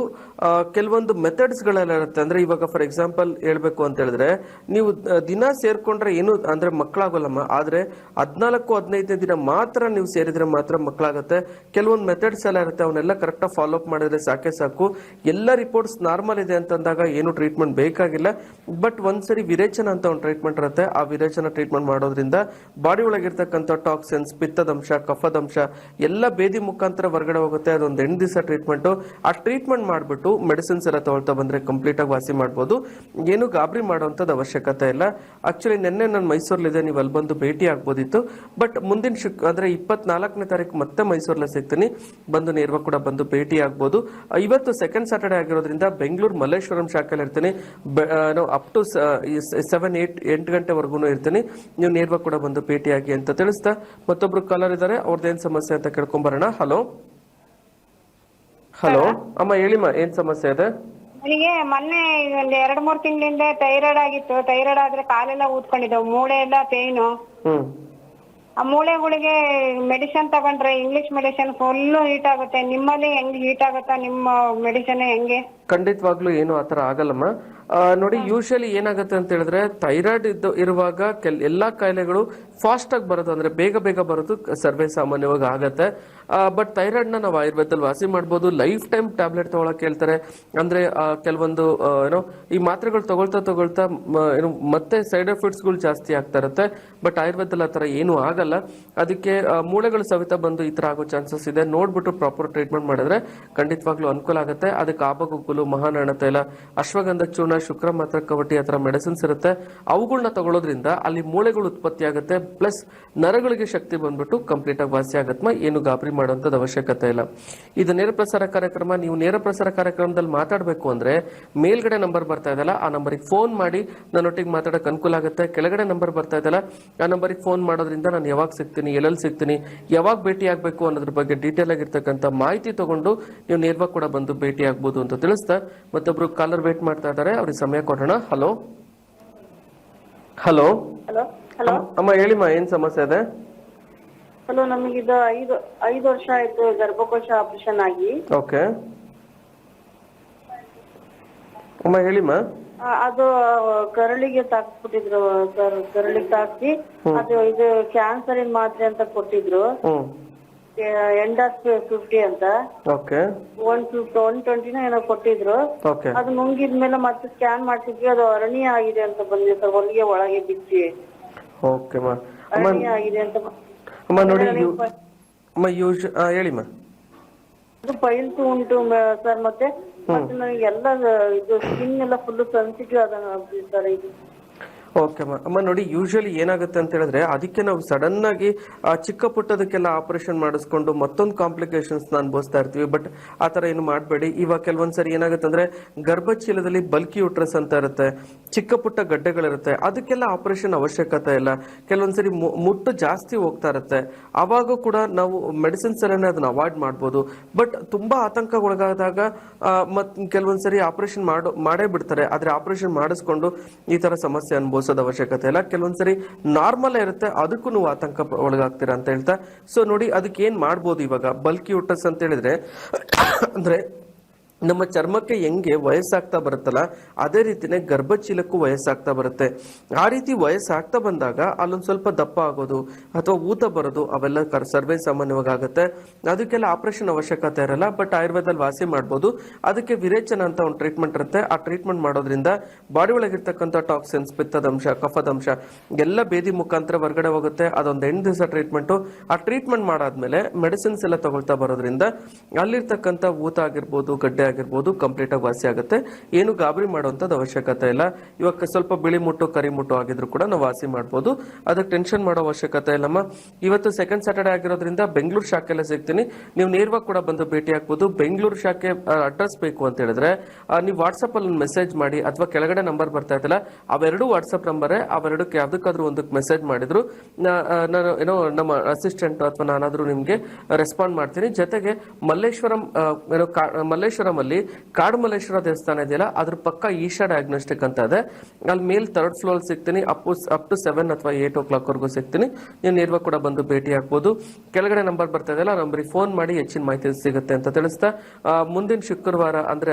ಕೆಲವೊಂದು ಮೆಥಡ್ಸ್ ಗಳೆಲ್ಲ ಇರುತ್ತೆ ಅಂದ್ರೆ ಇವಾಗ ಫಾರ್ ಎಕ್ಸಾಂಪಲ್ ಹೇಳಬೇಕು ಅಂತ ಹೇಳಿದ್ರೆ, ನೀವು ದಿನ ಸೇರ್ಕೊಂಡ್ರೆ ಏನು ಅಂದ್ರೆ ಮಕ್ಕಳಾಗೋಲ್ಲಮ್ಮ ಆದ್ರೆ ಹದ್ನಾಲ್ಕು, ಹದಿನೈದನೇ ದಿನ ಮಾತ್ರ ನೀವು ಸೇರಿದ್ರೆ ಮಾತ್ರ ಮಕ್ಕಳಾಗುತ್ತೆ. ಕೆಲವೊಂದು ಮೆಥಡ್ಸ್ ಎಲ್ಲ ಇರುತ್ತೆ, ಅವನ್ನೆಲ್ಲ ಕರೆಕ್ಟಾಗಿ ಫಾಲೋ ಅಪ್ ಮಾಡಿದ್ರೆ ಸಾಕೆ ಸಾಕು. ಎಲ್ಲ ರಿಪೋರ್ಟ್ಸ್ ನಾರ್ಮಲ್ ಇದೆ ಅಂತಂದಾಗ ಏನು ಟ್ರೀಟ್ಮೆಂಟ್ ಬೇಕಾಗಿಲ್ಲ. ಬಟ್ ಒಂದ್ಸರಿ ವಿರೇಚನ ಅಂತ ಒಂದು ಟ್ರೀಟ್ಮೆಂಟ್ ಇರುತ್ತೆ. ಆ ವಿರೇಚನ ಟ್ರೀಟ್ಮೆಂಟ್ ಮಾಡೋದ್ರಿಂದ ಬಾಡಿ ಒಳಗಿರ್ತಕ್ಕಂಥ ಟಾಕ್ಸಿನ್ಸ್ ಪಿತ್ತದಂಶ, ಕಫದಂಶ, ಎಲ್ಲ ಬೇದಿ ಮುಖಾಂತರ ಹೊರಗಡೆ ಹೋಗುತ್ತೆ. ಅದೊಂದು ಎಂಟು ದಿವಸ ಟ್ರೀಟ್ಮೆಂಟ್ ಆ ಟ್ರೀಟ್ಮೆಂಟ್ ಮಾಡ್ಬಿಟ್ಟು ಮೆಡಿಸಿನ್ಸ್ ಎಲ್ಲ ತಗೊಳ್ತಾ ಬಂದ್ರೆ ಕಂಪ್ಲೀಟ್ ಆಗಿ ವಾಸಿ ಮಾಡ್ಬೋದು. ಏನು ಗಾಬರಿ ಮಾಡೋವಂಥದ್ದು ಅವಶ್ಯಕತೆ ಇಲ್ಲ. ಆಕ್ಚುಲಿ ನಿನ್ನೆ ನಾನು ಮೈಸೂರಲ್ಲಿದೆ ನೀವು ಅಲ್ಲಿ ಬಂದು ಭೇಟಿ ಆಗ್ಬೋದಿತ್ತು. ಬಟ್ ಮುಂದಿನ ಶುಕ್, ಅಂದ್ರೆ ಇಪ್ಪತ್ನಾಲ್ಕನೇ ತಾರೀಕು ಮತ್ತೆ ಮೈಸೂರಲ್ಲಿ ಸಿಗ್ತೀನಿ. ಬಂದು ನೇರವಾಗಿ ಕೂಡ ಬಂದು ಭೇಟಿ ಆಗ್ಬೋದು. ಇವತ್ತು ಸೆಕೆಂಡ್ ಸ್ಯಾಟರ್ಡೆ ಆಗಿರೋದ್ರಿಂದ ಬೆಂಗಳೂರು ಮಲ್ಲೇಶ್ವರಂ ಶಾಖೆಯಲ್ಲಿ ಇರ್ತೀನಿ. ಅಪ್ ಟು ಸೆವೆನ್ ಏಟ್ ಎಂಟು ಗಂಟೆವರೆಗೂ ಇರ್ತೀನಿ. ನೀವು ನೇರವಾಗಿ ಕೂಡ ಬಂದು ಭೇಟಿಯಾಗಿ ಅಂತ ತಿಳಿಸ್ತಾ. ಮತ್ತೊಬ್ರು ಕಾಲರ್ ಇದ್ದಾರೆ ಅವ್ರದ್ದೇನು ಸಮಸ್ಯೆ ಅಂತ ಕೇಳ್ಕೊಂಬರೋಣ ಹಲೋ ಹಲೋ ಅಮ್ಮ ಹೇಳಿಮ್ಮ ಏನ್ ಸಮಸ್ಯೆ ಇದೆ? ನನಗೆ ಮೊನ್ನೆ ಒಂದ್ ಎರಡ್ ಮೂರ್ ತಿಂಗಳಿಂದ ಥೈರಾಯ್ಡ್ ಆಗಿತ್ತು. ಥೈರಾಯ್ಡ್ ಆದ್ರೆ ಕಾಲೆಲ್ಲ ಊದ್ಕೊಂಡಿದ್ದವು ಮೂಳೆ ಎಲ್ಲ ಪೇನ್ ಹ್ಮ್. ಆ ಮೂಳೆಗಳಿಗೆ ಮೆಡಿಸಿನ್ ತಗೊಂಡ್ರೆ ಇಂಗ್ಲಿಷ್ ಮೆಡಿಸಿನ್ ಫುಲ್ ಹೀಟ್ ಆಗುತ್ತೆ. ನಿಮ್ಮಲ್ಲಿ ಹೆಂಗ್ ಹೀಟ್ ಆಗುತ್ತಾ? ನಿಮ್ಮ ಮೆಡಿಸಿನ್ ಹೆಂಗೆ? ಖಂಡಿತವಾಗ್ಲೂ ಏನು ಆತರ ಆಗಲ್ಲಮ್ಮ. ಆ, ನೋಡಿ ಯೂಶಲಿ ಏನಾಗುತ್ತೆ ಅಂತ ಹೇಳಿದ್ರೆ ಥೈರಾಯ್ಡ್ ಇದ್ದು ಇರುವಾಗ ಕೆಲ್ ಎಲ್ಲಾ ಕಾಯಿಲೆಗಳು ಫಾಸ್ಟ್ ಆಗಿ ಬರೋದು ಅಂದ್ರೆ ಬೇಗ ಬೇಗ ಬರೋದು ಸರ್ವೇ ಸಾಮಾನ್ಯವಾಗಿ ಆಗತ್ತೆ. ಬಟ್ ಥೈರಾಯ್ಡ್ನ ನಾವು ಆಯುರ್ವೇದದಲ್ಲಿ ವಾಸಿ ಮಾಡ್ಬೋದು. ಲೈಫ್ ಟೈಮ್ ಟ್ಯಾಬ್ಲೆಟ್ ತಗೊಳಕ್ ಹೇಳ್ತಾರೆ. ಅಂದ್ರೆ ಕೆಲವೊಂದು ಆ, ಏನೋ ಈ ಮಾತ್ರೆಗಳು ತಗೊಳ್ತಾ ತಗೊಳ್ತಾ ಏನು ಮತ್ತೆ ಸೈಡ್ ಎಫೆಕ್ಟ್ಸ್ಗಳು ಜಾಸ್ತಿ ಆಗ್ತಾ ಇರುತ್ತೆ. ಬಟ್ ಆಯುರ್ವೇದದಲ್ಲಿ ಆ ಥರ ಏನೂ ಆಗಲ್ಲ. ಅದಕ್ಕೆ ಆ, ಮೂಳೆಗಳು ಸವಿತ ಬಂದು ಈ ತರ ಆಗೋ ಚಾನ್ಸಸ್ ಇದೆ. ನೋಡ್ಬಿಟ್ಟು ಪ್ರಾಪರ್ ಟ್ರೀಟ್ಮೆಂಟ್ ಮಾಡಿದ್ರೆ ಖಂಡಿತವಾಗ್ಲೂ ಅನುಕೂಲ ಆಗುತ್ತೆ. ಅದಕ್ಕೆ ಆಬಗುಗ್ಗುಲು ಮಹಾನಾಣ ತೈಲ ಅಶ್ವಗಂಧ ಚೂರ್ಣ ಶುಕ್ರ ಮಾತ್ರ ಕವಟಿ ಆ ಮೆಡಿಸಿನ್ಸ್ ಇರುತ್ತೆ. ಅವುಗಳನ್ನ ತಗೊಳ್ಳೋದ್ರಿಂದ ಅಲ್ಲಿ ಮೂಳೆಗಳು ಉತ್ಪತ್ತಿ ಆಗುತ್ತೆ. ಪ್ಲಸ್ ನರಗಳಿಗೆ ಶಕ್ತಿ ಬಂದ್ಬಿಟ್ಟು ಕಂಪ್ಲೀಟ್ ಆಗಿ ವಾಸಿ ಆಗತ್ಮ. ಏನು ಗಾಬರಿ ಮಾಡುವಂಥದ್ದು ಅವಶ್ಯಕತೆ ಇಲ್ಲ. ಇದು ನೇರ ಪ್ರಸಾರ ಕಾರ್ಯಕ್ರಮ. ನೀವು ನೇರ ಪ್ರಸಾರ ಕಾರ್ಯಕ್ರಮದಲ್ಲಿ ಮಾತಾಡಬೇಕು ಅಂದ್ರೆ ಮೇಲ್ಗಡೆ ನಂಬರ್ ಬರ್ತಾ ಇದೆಯಲ್ಲ, ಆ ನಂಬರಿಗೆ ಫೋನ್ ಮಾಡಿ. ನನ್ನೊಟ್ಟಿಗೆ ಮಾತಾಡೋಕೆ ಅನುಕೂಲ ಆಗುತ್ತೆ. ಕೆಳಗಡೆ ನಂಬರ್ ಬರ್ತಾ ಇದೆಯಲ್ಲ, ಆ ನಂಬರಿಗೆ ಫೋನ್ ಮಾಡೋದ್ರಿಂದ ನಾನು ಯಾವಾಗ ಸಿಗ್ತೀನಿ, ಎಲ್ಲೆಲ್ಲಿ ಸಿಗ್ತೀನಿ, ಯಾವಾಗ ಭೇಟಿ ಆಗಬೇಕು ಅನ್ನೋದ್ರ ಬಗ್ಗೆ ಡೀಟೇಲ್ ಆಗಿರ್ತಕ್ಕಂಥ ಮಾಹಿತಿ ತಗೊಂಡು ನೀವು ನೇರವಾಗಿ ಕೂಡ ಬಂದು ಭೇಟಿ ಆಗ್ಬೋದು ಅಂತ ತಿಳಿಸ್ತಾ ಮತ್ತೊಬ್ರು ಕಾಲರ್ ವೇಟ್ ಮಾಡ್ತಾ ಇದ್ದಾರೆ ಅವ್ರಿಗೆ ಸಮಯ ಕೊಡೋಣ. ಹಲೋ ಹಲೋ ಹಲೋ ಅಮ್ಮ ಹೇಳಿಮ್ಮ ಏನ್ ಸಮಸ್ಯೆ ಇದೆ? ಹಲೋ ನಮಗಿದು ಐದು ಐದು ವರ್ಷ ಆಯ್ತು ಗರ್ಭಕೋಶ ಆಪರೇಷನ್ ಆಗಿ. ಓಕೆ ಅಮ್ಮ ಹೇಳಿಮ್ಮ ಅದು ಕರಳಿಗೆ ತಾಕ್ಬಿಟ್ಟಿದ್ರು ಸರ್ ಕರಳಿಗೆ ತಾಕ್ಸಿ ಅದು ಇದು ಕ್ಯಾನ್ಸರಿನ್ ಮಾತ್ರೆ ಅಂತ ಕೊಟ್ಟಿದ್ರು. ಹ್ಮ್ ಆಫ್ ಫಿಫ್ಟಿ ಅಂತ. ಓಕೆ ಒನ್ ಫಿಫ್ಟಿ ಒನ್ ಟ್ವೆಂಟಿನ ಏನೋ ಕೊಟ್ಟಿದ್ರು. ಓಕೆ ಅದು ನುಂಗಿದ್ಮೇಲೆ ಮತ್ತೆ ಸ್ಕ್ಯಾನ್ ಮಾಡ್ತಿದ್ವಿ ಅದು ಅರಣ್ಯ ಆಗಿದೆ ಅಂತ ಬಂದಿದೆ ಸರ್ ಹೊಲಿಗೆ ಒಳಗೆ ಬಿಚ್ಚಿ ಓಕೆ ಮಾ ಅಮ್ಮ ಅರಣ್ಯ ಆಗಿದೆ ಅಂತ ಅಮ್ಮ ನೋಡಿ ಯು- ಅಮ್ಮ ಯೂಶ್ ಹೇಳಿ ಮಾ ಅದು ಪೈಲ್ಸ್ ಉಂಟು ಸರ್ ಮತ್ತೆ ಮತ್ತೆ ನನಗೆ ಎಲ್ಲ ಇದು ಸ್ಕಿನ್ ಎಲ್ಲ ಫುಲ್ ಸೆನ್ಸಿಟಿವ್ ಆದಂಗ ಸರ್ ಇದು. ಓಕೆ ಅಮ್ಮ. ನೋಡಿ ಯೂಶಲಿ ಏನಾಗುತ್ತೆ ಅಂತ ಹೇಳಿದ್ರೆ, ಅದಕ್ಕೆ ನಾವು ಸಡನ್ ಆಗಿ ಚಿಕ್ಕ ಪುಟ್ಟದಕ್ಕೆಲ್ಲ ಆಪರೇಷನ್ ಮಾಡಿಸ್ಕೊಂಡು ಮತ್ತೊಂದು ಕಾಂಪ್ಲಿಕೇಶನ್ಸ್ ಅನುಭವಿಸ್ತಾ ಇರ್ತೀವಿ. ಬಟ್ ಆ ಥರ ಏನು ಮಾಡಬೇಡಿ. ಇವಾಗ ಕೆಲವೊಂದ್ಸರಿ ಏನಾಗುತ್ತೆ ಅಂದ್ರೆ, ಗರ್ಭಚೀಲದಲ್ಲಿ ಬಲ್ಕಿ ಯುಟ್ರಸ್ ಅಂತ ಇರುತ್ತೆ, ಚಿಕ್ಕ ಪುಟ್ಟ ಗಡ್ಡೆಗಳಿರುತ್ತೆ, ಅದಕ್ಕೆಲ್ಲ ಆಪರೇಷನ್ ಅವಶ್ಯಕತೆ ಇಲ್ಲ. ಕೆಲವೊಂದ್ಸರಿ ಮುಟ್ಟು ಜಾಸ್ತಿ ಹೋಗ್ತಾ ಇರುತ್ತೆ. ಆವಾಗ ಕೂಡ ನಾವು ಮೆಡಿಸಿನ್ಸ್ ಅಲ್ಲೇ ಅದನ್ನ ಅವಾಯ್ಡ್ ಮಾಡ್ಬೋದು. ಬಟ್ ತುಂಬಾ ಆತಂಕ ಒಳಗಾದಾಗ ಮತ್, ಕೆಲವೊಂದ್ಸರಿ ಆಪರೇಷನ್ ಮಾಡೋ, ಮಾಡೇ ಬಿಡ್ತಾರೆ. ಆದ್ರೆ ಆಪರೇಷನ್ ಮಾಡಿಸ್ಕೊಂಡು ಈ ತರ ಸಮಸ್ಯೆ ಅನುಭವಿಸೋದು ಅವಶ್ಯಕತೆ ಇಲ್ಲ. ಕೆಲವೊಂದ್ಸರಿ ನಾರ್ಮಲ್ ಇರುತ್ತೆ, ಅದಕ್ಕೂ ನೀವು ಆತಂಕ ಒಳಗಾಗ್ತೀರಾ ಅಂತ ಹೇಳ್ತಾ. ಸೊ ನೋಡಿ ಅದಕ್ಕೆ ಏನ್ ಮಾಡ್ಬೋದು ಇವಾಗ? ಬಲ್ಕಿ ಯೂಟ್ರಸ್ ಅಂತ ಹೇಳಿದ್ರೆ, ಅಂದ್ರೆ ನಮ್ಮ ಚರ್ಮಕ್ಕೆ ಹೆಂಗೆ ವಯಸ್ಸಾಗ್ತಾ ಬರುತ್ತಲ್ಲ, ಅದೇ ರೀತಿನೇ ಗರ್ಭಚೀಲಕ್ಕೂ ವಯಸ್ಸಾಗ್ತಾ ಬರುತ್ತೆ. ಆ ರೀತಿ ವಯಸ್ಸಾಗ್ತಾ ಬಂದಾಗ ಅಲ್ಲೊಂದು ಸ್ವಲ್ಪ ದಪ್ಪ ಆಗೋದು ಅಥವಾ ಊತ ಬರೋದು, ಅವೆಲ್ಲ ಸರ್ವೇ ಸಾಮಾನ್ಯವಾಗಿ ಆಗುತ್ತೆ ಅದಕ್ಕೆಲ್ಲ ಆಪರೇಷನ್ ಅವಶ್ಯಕತೆ ಇರಲ್ಲ, ಬಟ್ ಆಯುರ್ವೇದದಲ್ಲಿ ವಾಸಿ ಮಾಡ್ಬೋದು. ಅದಕ್ಕೆ ವಿರೇಚನ ಅಂತ ಒಂದು ಟ್ರೀಟ್ಮೆಂಟ್ ಇರುತ್ತೆ. ಆ ಟ್ರೀಟ್ಮೆಂಟ್ ಮಾಡೋದ್ರಿಂದ ಬಾಡಿ ಒಳಗಿರ್ತಕ್ಕಂಥ ಟಾಕ್ಸಿನ್ಸ್ ಪಿತ್ತದಂಶ ಕಫದಂಶ ಎಲ್ಲ ಬೇದಿ ಮುಖಾಂತರ ಹೊರಗಡೆ ಹೋಗುತ್ತೆ. ಅದೊಂದು ಎಂಟು ದಿವಸ ಟ್ರೀಟ್ಮೆಂಟು. ಆ ಟ್ರೀಟ್ಮೆಂಟ್ ಮಾಡಾದ್ಮೇಲೆ ಮೆಡಿಸಿನ್ಸ್ ಎಲ್ಲ ತಗೊಳ್ತಾ ಬರೋದ್ರಿಂದ ಅಲ್ಲಿರ್ತಕ್ಕಂಥ ಊತ ಆಗಿರ್ಬೋದು, ಗಡ್ಡೆ ಆಗಿರ್ಬೋದು ಕಂಪ್ಲೀಟ್ ಆಗಿ ವಾಸಿ ಆಗುತ್ತೆ. ಏನು ಗಾಬರಿ ಮಾಡುವಂಥದ್ದು ಅವಶ್ಯಕತೆ ಇಲ್ಲ. ಇವಾಗ ಸ್ವಲ್ಪ ಬಿಳಿ ಮುಟ್ಟು, ಕರಿ ಮುಟ್ಟು ಆಗಿದ್ರು ಕೂಡ ನಾವು ವಾಸಿ ಮಾಡ್ಬೋದು. ಅದಕ್ಕೆ ಟೆನ್ಷನ್ ಮಾಡೋ ಅವಶ್ಯಕತೆ ಇಲ್ಲಮ್ಮ ಇವತ್ತು ಸೆಕೆಂಡ್ ಸ್ಯಾಟರ್ಡೆ ಆಗಿರೋದ್ರಿಂದ ಬೆಂಗಳೂರು ಶಾಖೆಲ್ಲ ಸಿಗ್ತೀನಿ. ನೀವು ನೇರವಾಗಿ ಕೂಡ ಬಂದು ಭೇಟಿ ಆಗ್ಬೋದು. ಬೆಂಗಳೂರು ಶಾಖೆ ಅಡ್ರೆಸ್ ಬೇಕು ಅಂತ ಹೇಳಿದ್ರೆ ನೀವು ವಾಟ್ಸಪ್ ಅಲ್ಲಿ ಮೆಸೇಜ್ ಮಾಡಿ ಅಥವಾ ಕೆಳಗಡೆ ನಂಬರ್ ಬರ್ತಾ ಇದ್ದಲ್ಲ, ಅವೆರಡು ವಾಟ್ಸಪ್ ನಂಬರೇ ಅವೆರಡಕ್ಕೆ ಯಾವ್ದಕ್ಕಾದ್ರೂ ಒಂದಕ್ಕೆ ಮೆಸೇಜ್ ಮಾಡಿದ್ರು ನಾನು ಏನೋ ನಮ್ಮ ಅಸಿಸ್ಟೆಂಟ್ ಅಥವಾ ನಾನಾದ್ರೂ ನಿಮ್ಗೆ ರೆಸ್ಪಾಂಡ್ ಮಾಡ್ತೀನಿ. ಜೊತೆಗೆ ಮಲ್ಲೇಶ್ವರಂ ಏನೋ ಮಲ್ಲೇಶ್ವರಂ ಅಲ್ಲಿ ಕಾಡುಮಲ್ಲೇಶ್ವರ ದೇವಸ್ಥಾನ ಇದೆಯಲ್ಲ, ಅದ್ರ ಪಕ್ಕ ಈಶಾ ಡಯಾಗ್ನೋಸ್ಟಿಕ್ ಅಂತ ಇದೆ. ಅಲ್ಲಿ ಮೇಲ್ ಥರ್ಡ್ ಫ್ಲೋರ್ ಸಿಗ್ತೀನಿ ಅಪ್ ಅಪ್ ಟು ಸೆವೆನ್ ಅಥವಾ ಏಟ್ ಓ ಕ್ಲಾಕ್ ವರೆಗೂ ಸಿಗ್ತೀನಿ. ನೀವು ನೇರವಾಗಿ ಕೂಡ ಬಂದು ಭೇಟಿ ಆಗ್ಬೋದು. ಕೆಳಗಡೆ ನಂಬರ್ ಬರ್ತಾ ಇದೆಯಲ್ಲ ನಂಬರಿಗೆ ಫೋನ್ ಮಾಡಿ ಹೆಚ್ಚಿನ ಮಾಹಿತಿ ಸಿಗುತ್ತೆ ಅಂತ ತಿಳಿಸ್ತಾ. ಮುಂದಿನ ಶುಕ್ರವಾರ ಅಂದ್ರೆ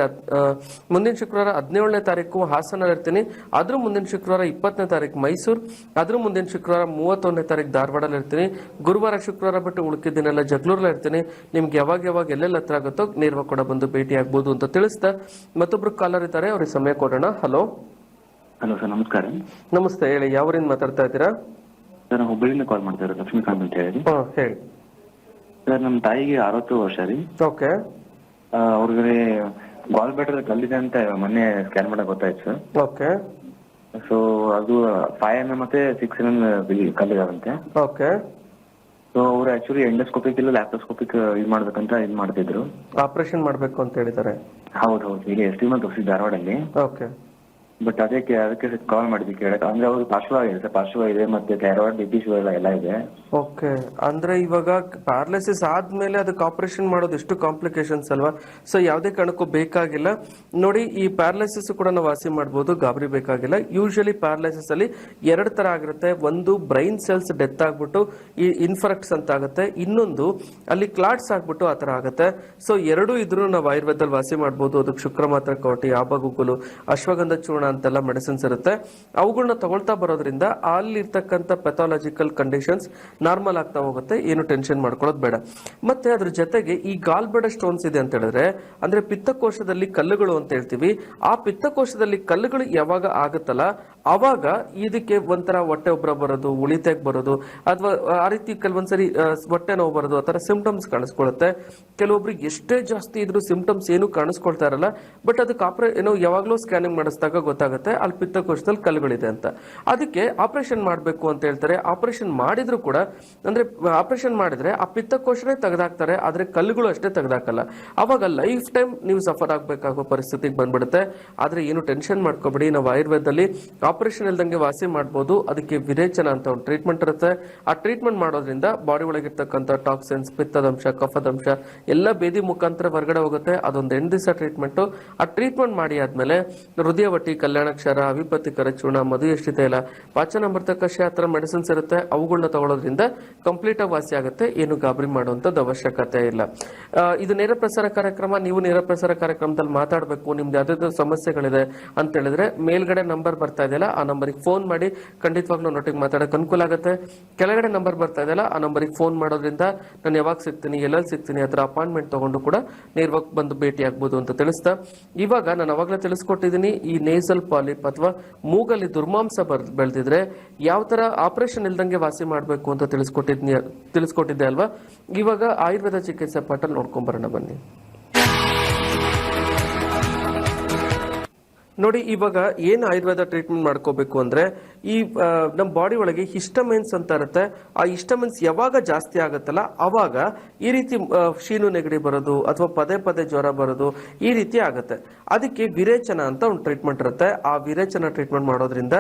ಮುಂದಿನ ಶುಕ್ರವಾರ ಹದಿನೇಳನೇ ತಾರೀಕು ಹಾಸನ ಇರ್ತೀನಿ. ಅದ್ರ ಮುಂದಿನ ಶುಕ್ರವಾರ ಇಪ್ಪತ್ತನೇ ತಾರೀಕು ಮೈಸೂರು. ಅದ್ರ ಮುಂದಿನ ಶುಕ್ರವಾರ ಮೂವತ್ತೊಂದನೇ ತಾರೀಕು ಧಾರವಾಡಲ್ಲಿ ಇರ್ತೀನಿ. ಗುರುವಾರ ಶುಕ್ರವಾರ ಬಿಟ್ಟು ಉಳ್ಕಿದ ದಿನೆಲ್ಲ ಜಗಳೂರಲ್ಲಿ ಇರ್ತೀನಿ. ನಿಮ್ಗೆ ಯಾವಾಗ ಯಾವಾಗ ಎಲ್ಲೆಲ್ಲ ಹತ್ರ ಆಗುತ್ತೋ ನೇರವಾಗಿ ಕೂಡ ಬಂದು ಭೇಟಿ ಆಗ್ಬೋದು. ಅಂತ ತಿಳಿಸ್ತಾ ಮತ್ತೊಬ್ರು ಕಾಲರ್ ಇದ್ದಾರೆ ಅವ್ರಿಗೆ ಸಮಯ ಕೊಡೋಣ. ಹಲೋ ಹಲೋ ಸರ್ ನಮಸ್ಕಾರ. ನಮಸ್ತೆ ಹೇಳಿ ಯಾವರಿಂದ ಮಾತಾಡ್ತಾ ಇದ್ದೀರಾ? ಸರ್ ನಾನು ಹುಬ್ಬಳ್ಳಿಯಿಂದ ಕಾಲ್ ಮಾಡ್ತಾ ಇರೋದು ಲಕ್ಷ್ಮೀಕಾಂತ್ ಅಂತ ಹೇಳಿ. ಹಾ ಹೇಳಿ. ಸರ್ ನಮ್ಮ ತಾಯಿಗೆ ಅರವತ್ತು ವರ್ಷ ರೀ. ಓಕೆ. ಅವ್ರಿಗೆ ಗಾಲ್ ಬೆಟರ್ ಕಲ್ಲಿದೆ ಅಂತ ಮೊನ್ನೆ ಸ್ಕ್ಯಾನ್ ಮಾಡಕ್ ಗೊತ್ತಾಯ್ತು ಸರ್ ಓಕೆ. ಸೊ ಅದು ಫೈವ್ ಎಂ ಎಂ ಮತ್ತೆ ಸಿಕ್ಸ್ ಎಂ ಎಂ ಕಲ್ಲಿದಾವಂತೆ ಓಕೆ. ಸೊ ಅವ್ರು ಆಕ್ಚುಲಿ ಎಂಡೋಸ್ಕೋಪಿಕ್ ಇಲ್ಲ ಲ್ಯಾಪ್ಟೋಸ್ಕೋಪಿಕ್ ಇದು ಮಾಡ್ಬೇಕಂತ ಇದು ಮಾಡ್ತಿದ್ರು. ಆಪರೇಷನ್ ಮಾಡಬೇಕು ಅಂತ ಹೇಳಿದ್ದಾರೆ. ಹೌದು ಹೌದು ಈಗ ಎಸ್ ಟಿ ಮಂತ್ ಧಾರವಾಡಲ್ಲಿ ಓಕೆ ಬಟ್ ಅದಕ್ಕೆ ಅದಕ್ಕೆ ಕಾಲ್ ಮಾಡಿದ್ವಿ ಕೇಳಕ್ಕೆ. ಅಂದ್ರೆ ಅವ್ರಿಗೆ ಪಾರ್ಶ್ವ ಇದೆ ಸರ್. ಪಾರ್ಶ್ವ ಇದೆ ಮತ್ತೆ ಥೈರಾಯ್ಡ್ ಬಿ ಪಿ ಶುಗರ್ ಎಲ್ಲ ಇದೆ. ಓಕೆ. ಅಂದ್ರೆ ಇವಾಗ ಪ್ಯಾರಲಿಸಿಸ್ ಆದ್ಮೇಲೆ ಅದಕ್ಕೆ ಆಪರೇಷನ್ ಮಾಡೋದು ಎಷ್ಟು ಕಾಂಪ್ಲಿಕೇಶನ್ಸ್ ಅಲ್ವಾ? ಸೊ ಯಾವುದೇ ಕಾರಣಕ್ಕೂ ಬೇಕಾಗಿಲ್ಲ. ನೋಡಿ, ಈ ಪ್ಯಾರಾಲಿಸಿಸ್ ಕೂಡ ನಾವು ವಾಸಿ ಮಾಡ್ಬೋದು. ಗಾಬರಿ ಬೇಕಾಗಿಲ್ಲ. ಯೂಶಲಿ ಪ್ಯಾರಾಲಿಸಿಸ್ ಅಲ್ಲಿ ಎರಡು ತರ ಆಗಿರುತ್ತೆ. ಒಂದು ಬ್ರೈನ್ ಸೆಲ್ಸ್ ಡೆತ್ ಆಗ್ಬಿಟ್ಟು, ಈ ಇನ್ಫರಕ್ಟ್ಸ್ ಅಂತ ಆಗುತ್ತೆ. ಇನ್ನೊಂದು, ಅಲ್ಲಿ ಕ್ಲಾಟ್ಸ್ ಆಗ್ಬಿಟ್ಟು ಆ ತರ ಆಗುತ್ತೆ. ಸೊ ಎರಡೂ ಇದ್ರೂ ನಾವು ಆಯುರ್ವೇದದಲ್ಲಿ ವಾಸಿ ಮಾಡ್ಬೋದು. ಅದಕ್ಕೆ ಶುಕ್ರ ಮಾತ್ರ ಕೋಟಿ ಆಬಗುಗ್ಗುಲು ಅಶ್ವಗಂಧ ಚೂರ್ಣ ಅಂತೆಲ್ಲ ಮೆಡಿಸಿನ್ಸ್ ಇರುತ್ತೆ. ಅವುಗಳನ್ನ ತಗೊಳ್ತಾ ಬರೋದ್ರಿಂದ ಅಲ್ಲಿರ್ತಕ್ಕಂಥ ಪೆಥಾಲಜಿಕಲ್ ಕಂಡೀಷನ್ಸ್ ನಾರ್ಮಲ್ ಆಗ್ತಾ ಹೋಗುತ್ತೆ. ಏನು ಟೆನ್ಷನ್ ಮಾಡ್ಕೊಳ್ಳೋದು ಬೇಡ. ಮತ್ತೆ ಅದ್ರ ಜೊತೆಗೆ ಈ ಗಾಲ್ಬೆಡ ಸ್ಟೋನ್ಸ್ ಇದೆ ಅಂತ ಹೇಳಿದ್ರೆ, ಅಂದ್ರೆ ಪಿತ್ತಕೋಶದಲ್ಲಿ ಕಲ್ಲುಗಳು ಅಂತ ಹೇಳ್ತೀವಿ. ಆ ಪಿತ್ತಕೋಶದಲ್ಲಿ ಕಲ್ಲುಗಳು ಯಾವಾಗ ಆಗುತ್ತಲ್ಲ ಅವಾಗ ಇದಕ್ಕೆ ಒಂಥರ ಹೊಟ್ಟೆ ಒಬ್ಬರ ಬರೋದು ಉಳಿತಾಗ್ ಬರೋದು, ಅಥವಾ, ಆ ರೀತಿ ಕೆಲವೊಂದ್ಸರಿ ಹೊಟ್ಟೆ ನೋವು ಬರೋದು, ಆ ಥರ ಸಿಂಪ್ಟಮ್ಸ್ ಕಾಣಿಸ್ಕೊಳುತ್ತೆ. ಕೆಲವೊಬ್ರಿಗೆ ಎಷ್ಟೇ ಜಾಸ್ತಿ ಇದ್ರೂ ಸಿಂಪ್ಟಮ್ಸ್ ಏನು ಕಾಣಿಸ್ಕೊಳ್ತಾ ಇರಲ್ಲ. ಬಟ್ ಅದಕ್ಕೆ ಆಪರೇ ಏನೋ ಯಾವಾಗಲೂ ಸ್ಕ್ಯಾನಿಂಗ್ ಮಾಡಿಸಿದಾಗ ಗೊತ್ತಾಗುತ್ತೆ, ಅಲ್ಲಿ ಪಿತ್ತಕೋಶದಲ್ಲಿ ಕಲ್ಲುಗಳಿದೆ ಅಂತ. ಅದಕ್ಕೆ ಆಪರೇಷನ್ ಮಾಡಬೇಕು ಅಂತ ಹೇಳ್ತಾರೆ. ಆಪರೇಷನ್ ಮಾಡಿದ್ರು ಕೂಡ, ಅಂದ್ರೆ ಆಪರೇಷನ್ ಮಾಡಿದ್ರೆ ಆ ಪಿತ್ತಕೋಶನೇ ತೆಗೆದಾಕ್ತಾರೆ, ಆದರೆ ಕಲ್ಲುಗಳು ಅಷ್ಟೇ ತೆಗೆದಾಕಲ್ಲ. ಅವಾಗ ಲೈಫ್ ಟೈಮ್ ನೀವು ಸಫರ್ ಆಗಬೇಕಾಗೋ ಪರಿಸ್ಥಿತಿಗೆ ಬಂದ್ಬಿಡುತ್ತೆ. ಆದರೆ ಏನು ಟೆನ್ಷನ್ ಮಾಡ್ಕೋಬೇಡಿ. ನಾವು ಆಯುರ್ವೇದದಲ್ಲಿ ಆಪರೇಷನ್ ಇಲ್ದಂಗೆ ವಾಸಿ ಮಾಡ್ಬೋದು, ಅದಕ್ಕೆ ವಿರೇಚನ ಅಂತ ಒಂದು ಟ್ರೀಟ್ಮೆಂಟ್ ಇರುತ್ತೆ. ಆ ಟ್ರೀಟ್ಮೆಂಟ್ ಮಾಡೋದ್ರಿಂದ ಬಾಡಿ ಒಳಗಿರ್ತಕ್ಕಂಥ ಟಾಕ್ಸಿನ್ಸ್ ಪಿತ್ತದಂಶ, ಕಫದಂಶ, ಎಲ್ಲ ಬೇದಿ ಮುಖಾಂತರ ಹೊರಗಡೆ ಹೋಗುತ್ತೆ. ಅದೊಂದು ಎಂಟು ದಿವಸ ಟ್ರೀಟ್ಮೆಂಟು ಆ ಟ್ರೀಟ್ಮೆಂಟ್ ಮಾಡಿ ಆದ್ಮೇಲೆ ಹೃದಯವಟಿ, ಕಲ್ಯಾಣಕ್ಷರ ಅವಿಪತ್ತಿಕರ ಚೂರ್ಣ ಮಧುಯಷ್ಟಿತ ಇಲ್ಲ ಪಾಚನ ಆ ಥರ ಮೆಡಿಸಿನ್ಸ್ ಇರುತ್ತೆ. ಅವುಗಳನ್ನ ತಗೊಳ್ಳೋದ್ರಿಂದ ಕಂಪ್ಲೀಟ್ ಆಗಿ ವಾಸಿ ಆಗುತ್ತೆ. ಏನು ಗಾಬರಿ ಮಾಡುವಂಥದ್ದು ಅವಶ್ಯಕತೆ ಇಲ್ಲ. ಇದು ನೇರ ಪ್ರಸಾರ ಕಾರ್ಯಕ್ರಮ. ನೀವು ನೇರ ಪ್ರಸಾರ ಕಾರ್ಯಕ್ರಮದಲ್ಲಿ ಮಾತಾಡಬೇಕು. ನಿಮ್ದು ಯಾವ್ದಾದ್ರು ಸಮಸ್ಯೆಗಳಿದೆ ಅಂತ ಹೇಳಿದ್ರೆ ಮೇಲ್ಗಡೆ ನಂಬರ್ ಬರ್ತಾ ಇದೆಯಲ್ಲ? ಆ ನಂಬರಿಗೆ ಫೋನ್ ಮಾಡಿ ಖಂಡಿತವಾಗ್ಲೂ ನನ್ನೊಟ್ಟಿಗೆ ಮಾತಾಡೋಕೆ ಅನುಕೂಲ ಆಗುತ್ತೆ. ಕೆಳಗಡೆ ನಂಬರ್ ಬರ್ತಾ ಇದೆಯಲ್ಲ, ಆ ನಂಬರಿಗೆ ಫೋನ್ ಮಾಡೋದ್ರಿಂದ ನಾನು ಯಾವಾಗ ಸಿಗ್ತೀನಿ, ಎಲ್ಲೆಲ್ಲಿ ಸಿಗ್ತೀನಿ ಅದರ ಅಪಾಯಿಂಟ್ಮೆಂಟ್ ತಗೊಂಡು ಕೂಡ ನೇರವಾಗಿ ಬಂದು ಭೇಟಿ ಆಗ್ಬೋದು ಅಂತ ತಿಳಿಸ್ತಾ. ಇವಾಗ ನಾನು ಅವಾಗಲೇ ತಿಳಿಸ್ಕೊಟ್ಟಿದ್ದೀನಿ, ಈ ನೇಸಲ್ ಪಾಲಿಪ್ ಅಥವಾ ಮೂಗಲ್ಲಿ ದುರ್ಮಾಂಸ ಬರ್, ಬೆಳೆದಿದ್ರೆ ಯಾವ ತರ ಆಪರೇಷನ್ ಇಲ್ದಂಗೆ ವಾಸಿ ಮಾಡಬೇಕು ಅಂತ ತಿಳಿಸ್ಕೊಟ್ಟಿದ್ನಿ, ತಿಳಿಸ್ಕೊಟ್ಟಿದ್ದೆ ಅಲ್ವಾ? ಇವಾಗ ಆಯುರ್ವೇದ ಚಿಕಿತ್ಸೆ ಪಾಠ ನೋಡ್ಕೊಂಡ್ ಬರೋಣ ಬನ್ನಿ. ನೋಡಿ, ಇವಾಗ ಏನು ಆಯುರ್ವೇದ ಟ್ರೀಟ್ಮೆಂಟ್ ಮಾಡ್ಕೋಬೇಕು ಅಂದರೆ ಈ ನಮ್ಮ ಬಾಡಿ ಒಳಗೆ ಹಿಸ್ಟಮೆನ್ಸ್ ಅಂತ ಇರುತ್ತೆ. ಆ ಹಿಸ್ಟಮೆನ್ಸ್ ಯಾವಾಗ ಜಾಸ್ತಿ ಆಗುತ್ತಲ್ಲ, ಅವಾಗ ಈ ರೀತಿ ಶೀನು ನೆಗಡಿ ಬರೋದು ಅಥವಾ ಪದೇ ಪದೇ ಜ್ವರ ಬರೋದು ಈ ರೀತಿ ಆಗುತ್ತೆ. ಅದಕ್ಕೆ ವಿರೇಚನ ಅಂತ ಒಂದು ಟ್ರೀಟ್ಮೆಂಟ್ ಇರುತ್ತೆ. ಆ ವಿರೇಚನ ಟ್ರೀಟ್ಮೆಂಟ್ ಮಾಡೋದ್ರಿಂದ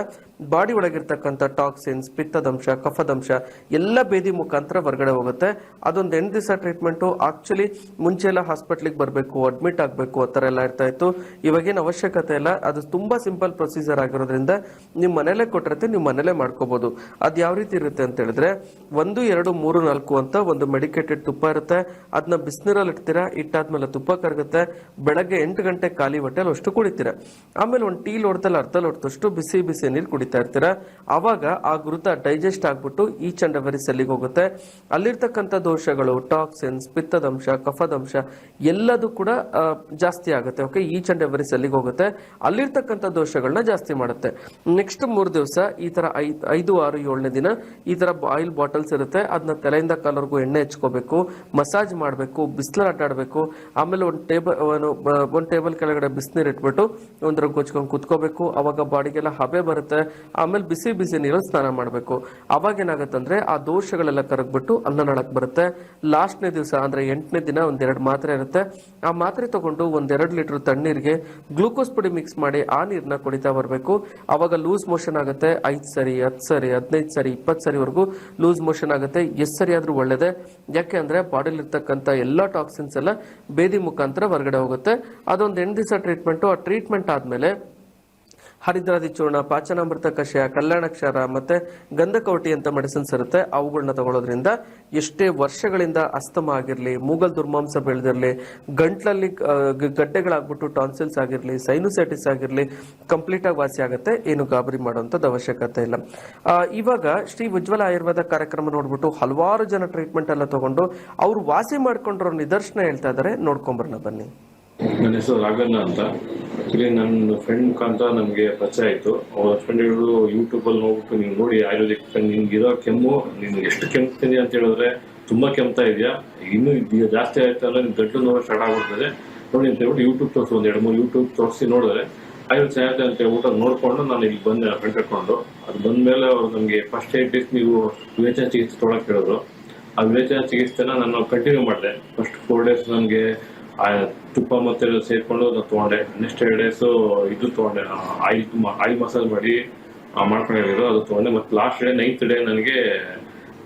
ಬಾಡಿ ಒಳಗಿರ್ತಕ್ಕಂಥ ಟಾಕ್ಸಿನ್ಸ್, ಪಿತ್ತದಂಶ, ಕಫದಂಶ, ಎಲ್ಲ ಬೇದಿ ಮುಖಾಂತರ ಹೊರಗಡೆ ಹೋಗುತ್ತೆ. ಅದೊಂದು ಎಂಟು ದಿವಸ ಟ್ರೀಟ್ಮೆಂಟು. ಆಕ್ಚುಲಿ ಮುಂಚೆ ಎಲ್ಲ ಹಾಸ್ಪಿಟ್ಲಿಗೆ ಬರಬೇಕು, ಅಡ್ಮಿಟ್ ಆಗಬೇಕು, ಆ ಥರ ಎಲ್ಲ ಇರ್ತಾ ಇತ್ತು. ಇವಾಗೇನು ಅವಶ್ಯಕತೆ ಇಲ್ಲ. ಅದು ತುಂಬ ಸಿಂಪಲ್ ಪ್ರೊಸೀಜರ್ ಆಗಿರೋದ್ರಿಂದ ನಿಮ್ಮ ಮನೇಲೆ ಕೊಟ್ಟಿರುತ್ತೆ, ನೀವು ಮನೇಲೆ ಮಾಡ್ಕೋಬೋದು. ಅದು ಯಾವ ರೀತಿ ಇರುತ್ತೆ ಅಂತ ಹೇಳಿದ್ರೆ, ಒಂದು, ಎರಡು, ಮೂರು, ನಾಲ್ಕು ಅಂತ ಒಂದು ಮೆಡಿಕೇಟೆಡ್ ತುಪ್ಪ ಇರುತ್ತೆ. ಅದನ್ನ ಬಿಸಿನೀರಲ್ಲಿ ಇಡ್ತೀರಾ? ಇಟ್ಟಾದ್ಮೇಲೆ ತುಪ್ಪ ಕರಗುತ್ತೆ. ಬೆಳಗ್ಗೆ ಎಂಟು ಗಂಟೆ ಖಾಲಿ ಹೊಟ್ಟೆಲಿ ಅಷ್ಟು ಕುಡಿತೀರಾ? ಆಮೇಲೆ ಒಂದು ಟೀ ಲೋಟದಲ್ಲಿ ಅರ್ಧ ಲೋಟದಷ್ಟು ಬಿಸಿ ಬಿಸಿ ನೀರು ಕುಡಿತೀರಾ? ಕುಡಿತಾ ಇರ್ತೀರಾ? ಅವಾಗ ಆ ಘೃತ ಡೈಜೆಸ್ಟ್ ಆಗ್ಬಿಟ್ಟು ಈ ಚಂಡವರಿ ಸೆಲ್ಲಿಗೆ ಹೋಗುತ್ತೆ. ಅಲ್ಲಿರ್ತಕ್ಕಂಥ ದೋಷಗಳು ಟಾಕ್ಸಿನ್ಸ್ ಪಿತ್ತದಂಶ, ಕಫದಂಶ ಎಲ್ಲದೂ ಕೂಡ ಜಾಸ್ತಿ ಆಗುತ್ತೆ. ಓಕೆ ಈ ಚಂಡವರಿ ಸೆಲ್ಲಿಗೆ ಹೋಗುತ್ತೆ. ಅಲ್ಲಿರ್ತಕ್ಕಂಥ ದೋಷಗಳನ್ನ ಜಾಸ್ತಿ ಮಾಡುತ್ತೆ. ನೆಕ್ಸ್ಟ್ ಮೂರು ದಿವಸ ಈ ತರ ಐದ್ ಆರು, ಏಳನೇ ದಿನ ಈ ತರ ಆಯಿಲ್ ಬಾಟಲ್ಸ್ ಇರುತ್ತೆ. ಅದನ್ನ ತಲೆಯಿಂದ ಕಾಲವರೆಗೂ ಎಣ್ಣೆ ಹಚ್ಕೋಬೇಕು ಮಸಾಜ್ ಮಾಡಬೇಕು ಬಿಸಿಲು ಆಟಾಡಬೇಕು ಆಮೇಲೆ ಒಂದು ಟೇಬಲ್ ಒಂದು ಟೇಬಲ್ ಕೆಳಗಡೆ ಬಿಸಿನೀರು ಇಟ್ಬಿಟ್ಟು ಒಂದ್ರ ಗೊಚ್ಕೊಂಡು ಕುತ್ಕೋಬೇಕು. ಅವಾಗ ಬಾಡಿಗೆಲ್ಲ ಹಬೆ ಬರುತ್ತೆ. ಆಮೇಲೆ ಬಿಸಿ ಬಿಸಿ ನೀರಲ್ಲಿ ಸ್ನಾನ ಮಾಡಬೇಕು. ಅವಾಗ ಏನಾಗುತ್ತಂದ್ರೆ ಆ ದೋಷಗಳೆಲ್ಲ ಕರಗ್ಬಿಟ್ಟು ಅನ್ನ ನಡಕ್ ಬರುತ್ತೆ. ಲಾಸ್ಟ್ನೇ ದಿವಸ ಅಂದ್ರೆ ಎಂಟನೇ ದಿನ ಒಂದೆರಡು ಮಾತ್ರೆ ಇರುತ್ತೆ. ಆ ಮಾತ್ರೆ ತಗೊಂಡು ಒಂದೆರಡು ಲೀಟರ್ ತಣ್ಣೀರಿಗೆ ಗ್ಲೂಕೋಸ್ ಪುಡಿ ಮಿಕ್ಸ್ ಮಾಡಿ ಆ ನೀರನ್ನ ಕುಡಿತಾ ಬರಬೇಕು. ಅವಾಗ ಲೂಸ್ ಮೋಷನ್ ಆಗುತ್ತೆ. ಐದು ಸರಿ ಹತ್ತು ಸರಿ, ಹದಿನೈದು ಸರಿ, ಇಪ್ಪತ್ತು ಸರಿವರೆಗೂ ಲೂಸ್ ಮೋಷನ್ ಆಗುತ್ತೆ. ಎಷ್ಟು ಸರಿ ಆದರೂ ಒಳ್ಳೇದೆ. ಯಾಕೆ ಅಂದರೆ ಬಾಡಿಲಿರ್ತಕ್ಕಂಥ ಎಲ್ಲ ಟಾಕ್ಸಿನ್ಸ್ ಎಲ್ಲ ಬೇದಿ ಮುಖಾಂತರ ಹೊರಗಡೆ ಹೋಗುತ್ತೆ. ಅದೊಂದು ಎಂಟು ದಿವಸ ಟ್ರೀಟ್ಮೆಂಟು ಆ ಟ್ರೀಟ್ಮೆಂಟ್ ಆದ್ಮೇಲೆ ಹರಿದ್ರಾದಿ ಚೂರ್ಣ, ಪಾಚನಾಮೃತ ಕಷಾಯ ಕಲ್ಯಾಣಕ್ಷಾರ ಮತ್ತೆ ಗಂಧಕವಟಿ ಅಂತ ಮೆಡಿಸಿನ್ಸ್ ಇರುತ್ತೆ. ಅವುಗಳನ್ನ ತಗೊಳ್ಳೋದ್ರಿಂದ ಎಷ್ಟೇ ವರ್ಷಗಳಿಂದ ಅಸ್ತಮ ಆಗಿರಲಿ, ಮೂಗಲ್ ದುರ್ಮಾಂಸ ಬೆಳೆದಿರಲಿ, ಗಂಟ್ಲಲ್ಲಿ ಗಡ್ಡೆಗಳಾಗ್ಬಿಟ್ಟು ಟಾನ್ಸಿಲ್ಸ್ ಆಗಿರಲಿ ಸೈನುಸೈಟಿಸ್ ಆಗಿರಲಿ ಕಂಪ್ಲೀಟ್ ಆಗಿ ವಾಸಿ ಆಗುತ್ತೆ. ಏನು ಗಾಬರಿ ಮಾಡುವಂಥದ್ದು ಅವಶ್ಯಕತೆ ಇಲ್ಲ. ಇವಾಗ ಶ್ರೀ ಉಜ್ವಲ ಆಯುರ್ವೇದ ಕಾರ್ಯಕ್ರಮ ನೋಡ್ಬಿಟ್ಟು ಹಲವಾರು ಜನ ಟ್ರೀಟ್ಮೆಂಟ್ ಎಲ್ಲ ತಗೊಂಡು ಅವ್ರು ವಾಸಿ ಮಾಡ್ಕೊಂಡಿರೋ ನಿದರ್ಶನ ಹೇಳ್ತಾ ಇದಾರೆ. ನೋಡ್ಕೊಂಬರೋಣ ಬನ್ನಿ. ನನ್ನ ಹೆಸರು ರಾಘಣ್ಣ ಅಂತ. ಆಕ್ಚುಲಿ ನನ್ನ ಫ್ರೆಂಡ್ ಮುಖಾಂತರ ನಮಗೆ ಪರಿಚಯ ಆಯಿತು. ಅವ್ರ ಫ್ರೆಂಡ್ ಹೇಳಿದ್ರು ಯೂಟ್ಯೂಬಲ್ಲಿ ನೋಡ್ಬಿಟ್ಟು ನೀವು ನೋಡಿ, ಆಯುರ್ವೇದಿಕ್ ಇರೋ ಕೆಮ್ಮು ನೀನು ಎಷ್ಟು ಕೆಮ್ತೀನಿ ಅಂತ ಹೇಳಿದ್ರೆ ತುಂಬ ಕೆಮ್ತಾ ಇದೆಯಾ? ಇನ್ನೂ ಈಗ ಜಾಸ್ತಿ ಆಯ್ತು ಅಂದರೆ ನಿನ್ ಗಂಟಲು ನೋವು ಸ್ಟಾರ್ಟ್ ಆಗ್ಬಿಡ್ತದೆ. ನೋಡಿ ಅಂತ ಹೇಳ್ಬಿಟ್ಟು ಯೂಟ್ಯೂಬ್ ತೋರಿಸಿ ಒಂದು ಎರಡು ಮೂರು ಯೂಟ್ಯೂಬ್ ತೋರಿಸಿ ನೋಡಿದ್ರೆ ಆಯುರ್ವೇದ ಚೆನ್ನಾಗಿದೆ ಅಂತ ಹೇಳ್ಬಿಟ್ಟು ನೋಡಿಕೊಂಡು ನಾನು ಇಲ್ಲಿ ಬಂದೆ ಫ್ರೆಂಡ್ ಕರ್ಕೊಂಡು. ಅದು ಬಂದಮೇಲೆ ಅವ್ರು ನಮಗೆ ಫಸ್ಟ್ ಏಡ್ ಡೇಸ್ ನೀವು ವಿವೇಚನ ಚಿಕಿತ್ಸೆ ತೊಗೊಳಕ್ ಹೇಳಿದ್ರು. ಆ ವಿವೇಚನ ಚಿಕಿತ್ಸೆನ ನಾನು ಕಂಟಿನ್ಯೂ ಮಾಡಿದೆ. ಫಸ್ಟ್ ಫೋರ್ ಡೇಸ್ ನನಗೆ ತುಪ್ಪ ಮತ್ತೆ ಸೇರ್ಕೊಂಡು ನಾನು ತಗೊಂಡೆ. ನೆಕ್ಸ್ಟ್ ಎರಡು ಡೇಸ್ ಇದು ತಗೊಂಡೆ. ಆಯಿಲ್ ಆಯಿಲ್ ಮಸಾಜ್ ಮಾಡಿ ಆ, ಮಾಡ್ಕೊಂಡಿರೋದು ಅದು ತಗೊಂಡೆ. ಮತ್ತೆ ಲಾಸ್ಟ್ ಡೇ ನೈನ್ತ್ ಡೇ ನನಗೆ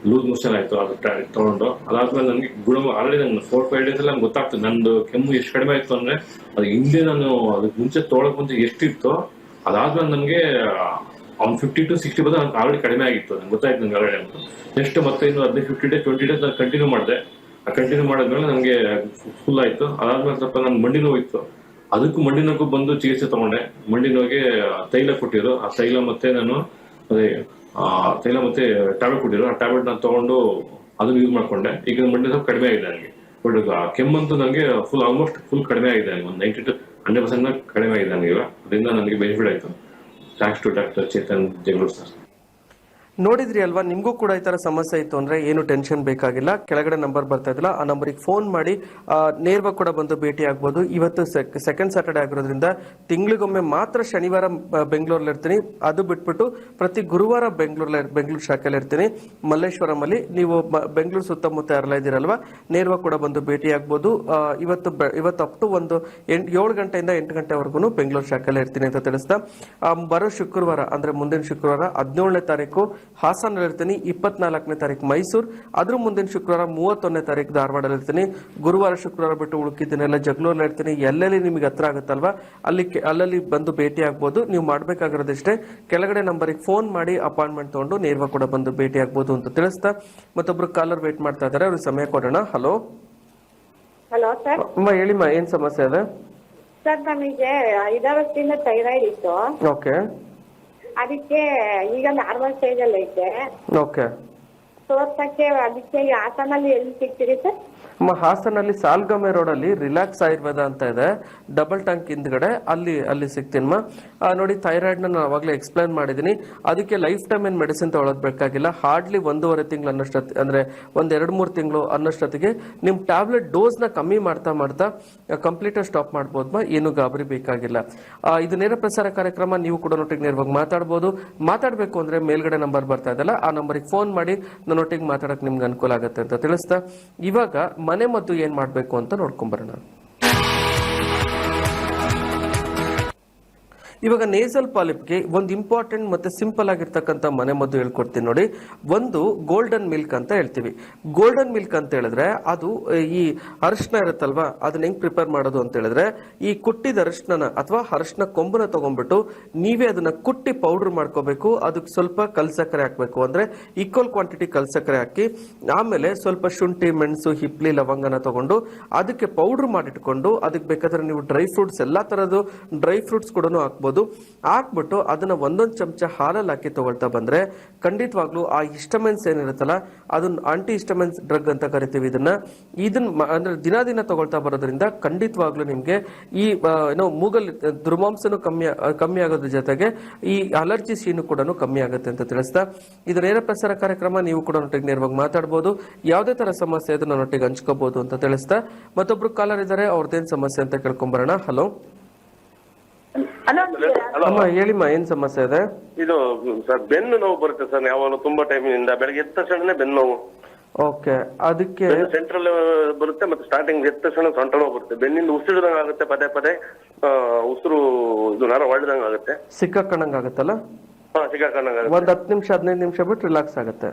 ಲೂಸ್ ಮೋಷನ್ ಆಯ್ತು ಅದು ತಗೊಂಡು. ಅದಾದ್ಮೇಲೆ ನನಗೆ ಗುಣ ಆಲ್ರೆಡಿ ನನ್ನ ಫೋರ್ ಫೈವ್ ಡೇಸ್ ಎಲ್ಲ ಗೊತ್ತಾಗ್ತದೆ ನಂದು ಕೆಮ್ಮು ಎಷ್ಟು ಕಡಿಮೆ ಆಯ್ತು ಅಂದ್ರೆ ಅದು ಹಿಂದೆ ನಾನು ಅದಕ್ಕೆ ಮುಂಚೆ ತೊಳಕ್ ಮುಂಚೆ ಎಷ್ಟಿತ್ತು ಅದಾದ್ಮೇಲೆ ನನಗೆ ಅವ್ನು ಫಿಫ್ಟಿ ಟು ಸಿಕ್ಸ್ಟಿ ನನಗೆ ಆಲ್ರೆಡಿ ಕಡಿಮೆ ಆಗಿತ್ತು. ನಂಗೆ ಗೊತ್ತಾಯ್ತು ನಂಗೆ ಆಲ್ರೆಡಿ ಅಂತ. ನೆಕ್ಸ್ಟ್ ಮತ್ತೆ ಇನ್ನು ಹದಿನೈದು ಫಿಫ್ಟಿ ಡೇಸ್ ಟ್ವೆಂಟಿ ಡೇಸ್ ನಾನು ಕಂಟಿನ್ಯೂ ಮಾಡಿದೆ. ಆ ಕಂಟಿನ್ಯೂ ಮಾಡಿದ್ಮೇಲೆ ನಮಗೆ ಫುಲ್ ಆಯ್ತು. ಅದಾದ್ಮೇಲೆ ಸ್ವಲ್ಪ ನಾನು ಮಂಡಿ ನೋವು ಇತ್ತು. ಅದಕ್ಕೂ ಮಂಡಿ ನೋವು ಬಂದು ಚಿಕಿತ್ಸೆ ತಗೊಂಡೆ. ಮಂಡಿ ನೋವಿಗೆ ತೈಲ ಕೊಟ್ಟಿದ್ರು. ಆ ತೈಲ ಮತ್ತೆ ನಾನು ಅದೇ ತೈಲ ಮತ್ತೆ ಟ್ಯಾಬ್ಲೆಟ್ ಕೊಟ್ಟಿದ್ರು. ಆ ಟ್ಯಾಬ್ಲೆಟ್ ನಾನು ತಗೊಂಡು ಅದನ್ನ ಯೂಸ್ ಮಾಡ್ಕೊಂಡೆ. ಈಗ ಮಂಡಿ ನೋವು ಕಡಿಮೆ ಆಗಿದೆ ನನಗೆ. ಬಟ್ ಕೆಮ್ಮಂತೂ ನನಗೆ ಫುಲ್ ಆಲ್ಮೋಸ್ಟ್ ಫುಲ್ ಕಡಿಮೆ ಆಗಿದೆ ನನಗೆ. ಒಂದು ನೈಂಟಿ ಟು ಹಂಡ್ರೆಡ್ ಪರ್ಸೆಂಟ್ ಕಡಿಮೆ ಆಗಿದೆ ನನಗೆ ಅದರಿಂದ ನನಗೆ ಬೆನಿಫಿಟ್ ಆಯಿತು. Thanks to doctor Chetan Jagalur sir ನೋಡಿದ್ರಿ ಅಲ್ವಾ? ನಿಮಗೂ ಕೂಡ ಈ ತರ ಸಮಸ್ಯೆ ಇತ್ತು ಅಂದ್ರೆ ಏನು ಟೆನ್ಷನ್ ಬೇಕಾಗಿಲ್ಲ. ಕೆಳಗಡೆ ನಂಬರ್ ಬರ್ತಾ ಇದಿಲ್ಲ ಆ ನಂಬರಿಗೆ ಫೋನ್ ಮಾಡಿ ನೇರವಾಗಿ ಕೂಡ ಬಂದು ಭೇಟಿ ಆಗ್ಬೋದು. ಇವತ್ತು ಸೆಕೆಂಡ್ ಸ್ಯಾಟರ್ಡೆ ಆಗಿರೋದ್ರಿಂದ ತಿಂಗಳಿಗೊಮ್ಮೆ ಮಾತ್ರ ಶನಿವಾರ ಬೆಂಗಳೂರಲ್ಲಿ ಇರ್ತೀನಿ. ಅದು ಬಿಟ್ಬಿಟ್ಟು ಪ್ರತಿ ಗುರುವಾರ ಬೆಂಗಳೂರಲ್ಲಿ, ಬೆಂಗಳೂರು ಶಾಖೆಯಲ್ಲಿ ಇರ್ತೀನಿ. ಮಲ್ಲೇಶ್ವರಂ ಅಲ್ಲಿ ನೀವು ಬೆಂಗಳೂರು ಸುತ್ತಮುತ್ತ ಯಾರೆಲ್ಲ ಇದ್ದೀರಲ್ವಾ? ನೇರವಾಗಿ ಕೂಡ ಬಂದು ಭೇಟಿ ಆಗ್ಬೋದು. ಇವತ್ತು ಇವತ್ತು ಅಪ್ ಟು ಒಂದು ಎಂಟು, ಏಳು ಗಂಟೆಯಿಂದ ಎಂಟು ಗಂಟೆವರೆಗೂ ಬೆಂಗಳೂರು ಶಾಖೆಯಲ್ಲಿ ಇರ್ತೀನಿ ಅಂತ ತಿಳಿಸ್ತಾ ಬರೋ ಶುಕ್ರವಾರ, ಅಂದ್ರೆ ಮುಂದಿನ ಶುಕ್ರವಾರ ಹದಿನೇಳನೇ ತಾರೀಕು ಹಾಸನಲ್ಲಿ ಇರ್ತೀನಿ ಇಪ್ಪತ್ನಾಲ್ಕನೇ ತಾರೀಕು ಮೈಸೂರು ಅದ್ರ ಮುಂದಿನ ಶುಕ್ರವಾರ ಮೂವತ್ತೊಂದನೇ ತಾರೀಕು ಧಾರವಾಡಲ್ಲಿ ಇರ್ತೀನಿ ಗುರುವಾರ ಶುಕ್ರವಾರ ಬಿಟ್ಟು ಉಳುಕಿದ್ದೀನೆಲ್ಲ ಜಗಳೂರಲ್ಲಿ ಇರ್ತೀನಿ. ಎಲ್ಲೆಲ್ಲಿ ನಿಮಗೆ ಹತ್ರ ಆಗುತ್ತಲ್ವಾ? ಅಲ್ಲಿ ಅಲ್ಲಲ್ಲಿ ಬಂದು ಭೇಟಿ ಆಗ್ಬೋದು. ನೀವು ಮಾಡಬೇಕಾಗಿರೋದಿಷ್ಟೇ. ಕೆಳಗಡೆ ನಂಬರಿಗೆ ಫೋನ್ ಮಾಡಿ ಅಪಾಯಿಂಟ್ಮೆಂಟ್ ತೊಗೊಂಡು ನೇರವಾಗಿ ಕೂಡ ಬಂದು ಭೇಟಿ ಆಗ್ಬೋದು ಅಂತ ತಿಳಿಸ್ತಾ ಮತ್ತೊಬ್ರು ಕಾಲರ್ ವೇಟ್ ಮಾಡ್ತಾ ಇದ್ದಾರೆ. ಅವ್ರಿಗೆ ಸಮಯ ಕೊಡೋಣ. ಹಲೋ. Hello sir. ಅಮ್ಮ ಹೇಳಿಮ್ಮ ಏನ್ ಸಮಸ್ಯೆ ಇದೆ? ಸರ್ ನಮಗೆ ಐದಾರು ವರ್ಷದಿಂದ ಥೈರಾಯ್ಡ್ ಇತ್ತು. ಓಕೆ. ಅದಕ್ಕೆ ಈಗ ನಾರ್ಮಲ್ ಸ್ಟೇಜ್ ಅಲ್ಲಿ ಐತೆ ಓಕೆ ತೋರ್ಸಕ್ಕೆ ಅದಕ್ಕೆ ಹಾಸನಲ್ಲಿ ಎಲ್ಲಿ ಸಿಗ್ತೀರಿ ಸರ್? ನಮ್ಮ ಹಾಸನಲ್ಲಿ ಸಾಲ್ಗಮೆ ರೋಡಲ್ಲಿ ರಿಲ್ಯಾಕ್ಸ್ ಆಯುರ್ವೇದ ಅಂತ ಇದೆ. ಡಬಲ್ ಟ್ಯಾಂಕ್ ಹಿಂದ್ಗಡೆ ಅಲ್ಲಿ ಅಲ್ಲಿ ಸಿಗ್ತೀನಮ್ಮ ನೋಡಿ ಥೈರಾಯ್ಡ್ನ ನಾನು ಅವಾಗಲೇ ಎಕ್ಸ್ಪ್ಲೈನ್ ಮಾಡಿದ್ದೀನಿ. ಅದಕ್ಕೆ ಲೈಫ್ ಟೈಮ್ ಏನು ಮೆಡಿಸಿನ್ ತೊಗೊಳೋದು ಬೇಕಾಗಿಲ್ಲ. ಹಾರ್ಡ್ಲಿ ಒಂದೂವರೆ ತಿಂಗಳು ಅನ್ನೋಷ್ಟೊತ್ತಿ, ಅಂದರೆ ಒಂದು ಎರಡು ಮೂರು ತಿಂಗಳು ಅನ್ನೋಷ್ಟೊತ್ತಿಗೆ ನಿಮ್ಮ ಟ್ಯಾಬ್ಲೆಟ್ ಡೋಸ್ನ ಕಮ್ಮಿ ಮಾಡ್ತಾ ಮಾಡ್ತಾ ಕಂಪ್ಲೀಟಾಗಿ ಸ್ಟಾಪ್ ಮಾಡ್ಬೋದಮ್ಮ ಏನು ಗಾಬರಿ ಬೇಕಾಗಿಲ್ಲ. ಇದು ನೇರ ಪ್ರಸಾರ ಕಾರ್ಯಕ್ರಮ, ನೀವು ಕೂಡ ನೊಟ್ಟಿಗೆ ನೇರವಾಗಿ ಮಾತಾಡ್ಬೋದು. ಮಾತಾಡಬೇಕು ಅಂದರೆ ಮೇಲ್ಗಡೆ ನಂಬರ್ ಬರ್ತಾ ಇದೆಯಲ್ಲ, ಆ ನಂಬರಿಗೆ ಫೋನ್ ಮಾಡಿ ನನ್ನೊಟ್ಟಿಗೆ ಮಾತಾಡೋಕ್ಕೆ ನಿಮ್ಗೆ ಅನುಕೂಲ ಆಗುತ್ತೆ ಅಂತ ತಿಳಿಸ್ತಾ. ಇವಾಗ ಮನೆ ಮದ್ದು ಏನು ಮಾಡಬೇಕು ಅಂತ ನೋಡ್ಕೊಂಬರೋಣ ಇವಾಗ ನೇಸಲ್ ಪಾಲಿಪ್ಗೆ ಒಂದು ಇಂಪಾರ್ಟೆಂಟ್ ಮತ್ತೆ ಸಿಂಪಲ್ ಆಗಿರ್ತಕ್ಕಂಥ ಮನೆ ಮದ್ದು ಹೇಳ್ಕೊಡ್ತೀನಿ ನೋಡಿ. ಒಂದು ಗೋಲ್ಡನ್ ಮಿಲ್ಕ್ ಅಂತ ಹೇಳ್ತೀವಿ. ಗೋಲ್ಡನ್ ಮಿಲ್ಕ್ ಅಂತ ಹೇಳಿದ್ರೆ ಅದು ಈ ಅರಿಶಿನ ಇರುತ್ತಲ್ವಾ, ಅದನ್ನ ಹೆಂಗೆ ಪ್ರಿಪೇರ್ ಮಾಡೋದು ಅಂತ ಹೇಳಿದ್ರೆ, ಈ ಕುಟ್ಟಿದ ಅರಿಶಿನ ಅಥವಾ ಅರಿಶಿನ ಕೊಂಬನ ತಗೊಂಡ್ಬಿಟ್ಟು ನೀವೇ ಅದನ್ನ ಕುಟ್ಟಿ ಪೌಡರ್ ಮಾಡ್ಕೋಬೇಕು, ಅದಕ್ಕೆ ಸ್ವಲ್ಪ ಕಲ್ಸಕ್ಕರೆ ಹಾಕ್ಬೇಕು. ಅಂದ್ರೆ ಈಕ್ವಲ್ ಕ್ವಾಂಟಿಟಿ ಕಲ್ಸಕ್ಕರೆ ಹಾಕಿ, ಆಮೇಲೆ ಸ್ವಲ್ಪ ಶುಂಠಿ, ಮೆಣಸು, ಹಿಪ್ಲಿ, ಲವಂಗನ ತಗೊಂಡು ಅದಕ್ಕೆ ಪೌಡರ್ ಮಾಡಿಟ್ಕೊಂಡು ಅದಕ್ಕೆ ಬೇಕಾದ್ರೆ ನೀವು ಡ್ರೈ ಫ್ರೂಟ್ಸ್ ಎಲ್ಲಾ ತರದ್ದು ಡ್ರೈ ಫ್ರೂಟ್ಸ್ ಕೂಡ ಹಾಕ್ಬೋದು. ಹಾಕ್ಬೋದು ಹಾಕ್ಬಿಟ್ಟು ಅದನ್ನ ಒಂದೊಂದು ಚಮಚ ಹಾಲಲ್ಲಿ ಹಾಕಿ ತಗೊಳ್ತಾ ಬಂದ್ರೆ ಖಂಡಿತವಾಗ್ಲೂ ಆ ಇಸ್ಟಮೆನ್ಸ್ ಏನಿರುತ್ತಲ್ಲ ಅದನ್ನ ಆಂಟಿ ಇಸ್ಟಮೆನ್ಸ್ ಡ್ರಗ್ ಅಂತ ಕರಿತೀವಿ ಇದನ್ನ. ಇದನ್ನ ಅಂದ್ರೆ ದಿನ ದಿನ ತಗೊಳ್ತಾ ಬರೋದ್ರಿಂದ ಖಂಡಿತವಾಗ್ಲೂ ನಿಮ್ಗೆ ಈ ಏನೋ ಮೂಗಲ್ ದುರ್ಮಾಂಸನು ಕಮ್ಮಿ ಕಮ್ಮಿ ಆಗೋದ್ರ ಜೊತೆಗೆ ಈ ಅಲರ್ಜಿ ಸೀನು ಕೂಡ ಕಮ್ಮಿ ಆಗುತ್ತೆ ಅಂತ ತಿಳಿಸ್ತಾ. ಇದರ ನೇರ ಪ್ರಸಾರ ಕಾರ್ಯಕ್ರಮ ನೀವು ಕೂಡ ನೊಟ್ಟಿಗೆ ನೇರವಾಗಿ ಮಾತಾಡ್ಬೋದು. ಯಾವುದೇ ತರ ಸಮಸ್ಯೆ ಇದ್ರೂ ನೊಟ್ಟಿಗೆ ಹಂಚ್ಕೋಬಹುದು ಅಂತ ತಿಳಿಸ್ತಾ. ಮತ್ತೊಬ್ರು ಕಾಲರ್ ಇದ್ದಾರೆ, ಅವ್ರದ್ದೇನು ಸಮಸ್ಯೆ ಅಂತ ಕೇಳ್ಕೊಂಬರೋಣ. ಹಲೋ. ಅಮ್ಮ ಹೇಳಿಮ್ಮ ಏನ್ ಸಮಸ್ಯೆ ಇದೆ? ಇದು ಸರ್ ಬೆನ್ನು ನೋವು ಬರುತ್ತೆ ಸರ್ ಯಾವಾಗ ತುಂಬಾ ಟೈಮಿನಿಂದ ಬೆಳಗ್ಗೆ ಎದ್ದ ತಕ್ಷಣ ಬೆನ್ನು ನೋವು. ಓಕೆ ಅದಕ್ಕೆ ಸೆಂಟ್ರಲ್ ಬರುತ್ತೆ ಮತ್ತೆ ಸ್ಟಾರ್ಟಿಂಗ್ ಎದ್ದ ತಕ್ಷಣ ಸೊಂಟ ನೋವು ಬರುತ್ತೆ. ಬೆನ್ನಿಂದ ಉಸಿರಿದಂಗ ಆಗುತ್ತೆ ಪದೇ ಪದೇ. ಆ, ಉಸಿರು ಇದು ನರ ಒಳ್ದಂಗ ಆಗುತ್ತೆ. ಸಿಕ್ಕಾಕೊಂಡಂಗ್ ಆಗುತ್ತಲ್ಲ ಹಾ ಆಗುತ್ತೆ ಒಂದ್ ಹತ್ತು ನಿಮಿಷ ಹದಿನೈದು ನಿಮಿಷ ಬಿಟ್ಟು ರಿಲ್ಯಾಕ್ಸ್ ಆಗುತ್ತೆ.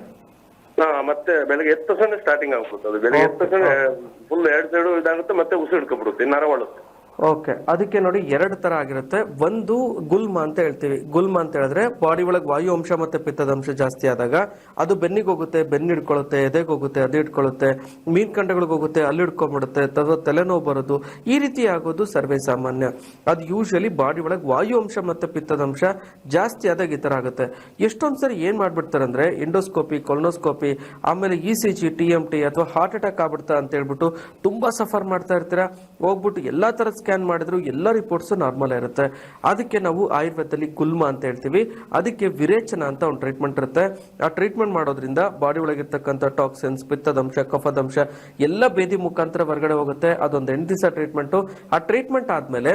ಹಾ ಮತ್ತೆ ಬೆಳಗ್ಗೆ ಎದ್ದ ತಕ್ಷಣ ಸ್ಟಾರ್ಟಿಂಗ್ ಆಗ್ಬಿಡುತ್ತೆ ಅದು. ಬೆಳಗ್ಗೆ ಎದ್ದ ತಕ್ಷಣ ಫುಲ್ ಎರಡ್ ಸೈಡು ಇದಾಗುತ್ತೆ ಮತ್ತೆ ಉಸಿರು ಹಿಡ್ಕೊಬಿಡುತ್ತೆ ನರ ಒಳುತ್ತೆ ಓಕೆ, ಅದಕ್ಕೆ ನೋಡಿ ಎರಡು ತರ ಆಗಿರುತ್ತೆ. ಒಂದು ಗುಲ್ಮ ಅಂತ ಹೇಳ್ತೀವಿ. ಗುಲ್ಮ ಅಂತ ಹೇಳಿದ್ರೆ ಬಾಡಿ ಒಳಗೆ ವಾಯು ಅಂಶ ಮತ್ತೆ ಪಿತ್ತದ ಅಂಶ ಜಾಸ್ತಿ ಆದಾಗ ಅದು ಬೆನ್ನಿಗೆ ಹೋಗುತ್ತೆ ಬೆನ್ನು ಹಿಡ್ಕೊಳ್ಳುತ್ತೆ ಎದೆಗೆ ಹೋಗುತ್ತೆ, ಅದು ಹಿಡ್ಕೊಳ್ಳುತ್ತೆ ಮೀನ್ ಕಂಡಗಳಿಗೆ ಹೋಗುತ್ತೆ, ಅಲ್ಲಿ ಹಿಡ್ಕೊಂಡ್ಬಿಡುತ್ತೆ ತದೋ ತಲೆನೋವು ಬರೋದು, ಈ ರೀತಿ ಆಗೋದು ಸರ್ವೇ ಸಾಮಾನ್ಯ. ಅದು ಯೂಶಲಿ ಬಾಡಿ ಒಳಗೆ ವಾಯು ಅಂಶ ಮತ್ತೆ ಪಿತ್ತದ ಅಂಶ ಜಾಸ್ತಿ ಆದಾಗ ಈ ತರ ಆಗುತ್ತೆ. ಎಷ್ಟೊಂದು ಸರಿ ಏನ್ ಮಾಡ್ಬಿಡ್ತಾರೆ ಅಂದ್ರೆ ಎಂಡೋಸ್ಕೋಪಿ, ಕೊಲ್ನೋಸ್ಕೋಪಿ, ಆಮೇಲೆ E C G, T M T ಅಥವಾ ಹಾರ್ಟ್ ಅಟ್ಯಾಕ್ ಆಗ್ಬಿಡ್ತಾ ಅಂತ ಹೇಳ್ಬಿಟ್ಟು ತುಂಬಾ ಸಫರ್ ಮಾಡ್ತಾ ಇರ್ತೀರಾ? ಹೋಗ್ಬಿಟ್ಟು ಎಲ್ಲಾ ತರ ಸ್ಕ್ಯಾನ್ ಮಾಡಿದ್ರು ಎಲ್ಲ ರಿಪೋರ್ಟ್ಸ್ ನಾರ್ಮಲ್ ಇರುತ್ತೆ. ಅದಕ್ಕೆ ನಾವು ಆಯುರ್ವೇದದಲ್ಲಿ ಗುಲ್ಮ ಅಂತ ಹೇಳ್ತೀವಿ. ಅದಕ್ಕೆ ವಿರೇಚನ ಅಂತ ಒಂದು ಟ್ರೀಟ್ಮೆಂಟ್ ಇರುತ್ತೆ. ಆ ಟ್ರೀಟ್ಮೆಂಟ್ ಮಾಡೋದ್ರಿಂದ ಬಾಡಿ ಒಳಗಿರ್ತಕ್ಕಂಥ ಟಾಕ್ಸಿನ್ಸ್ ಪಿತ್ತದಂಶ, ಕಫದಂಶ ಎಲ್ಲ ಬೇದಿ ಮುಖಾಂತರ ಹೊರಗಡೆ ಹೋಗುತ್ತೆ. ಅದೊಂದು ಎಂಟು ದಿವಸ ಟ್ರೀಟ್ಮೆಂಟ್ ಆ ಟ್ರೀಟ್ಮೆಂಟ್ ಆದ್ಮೇಲೆ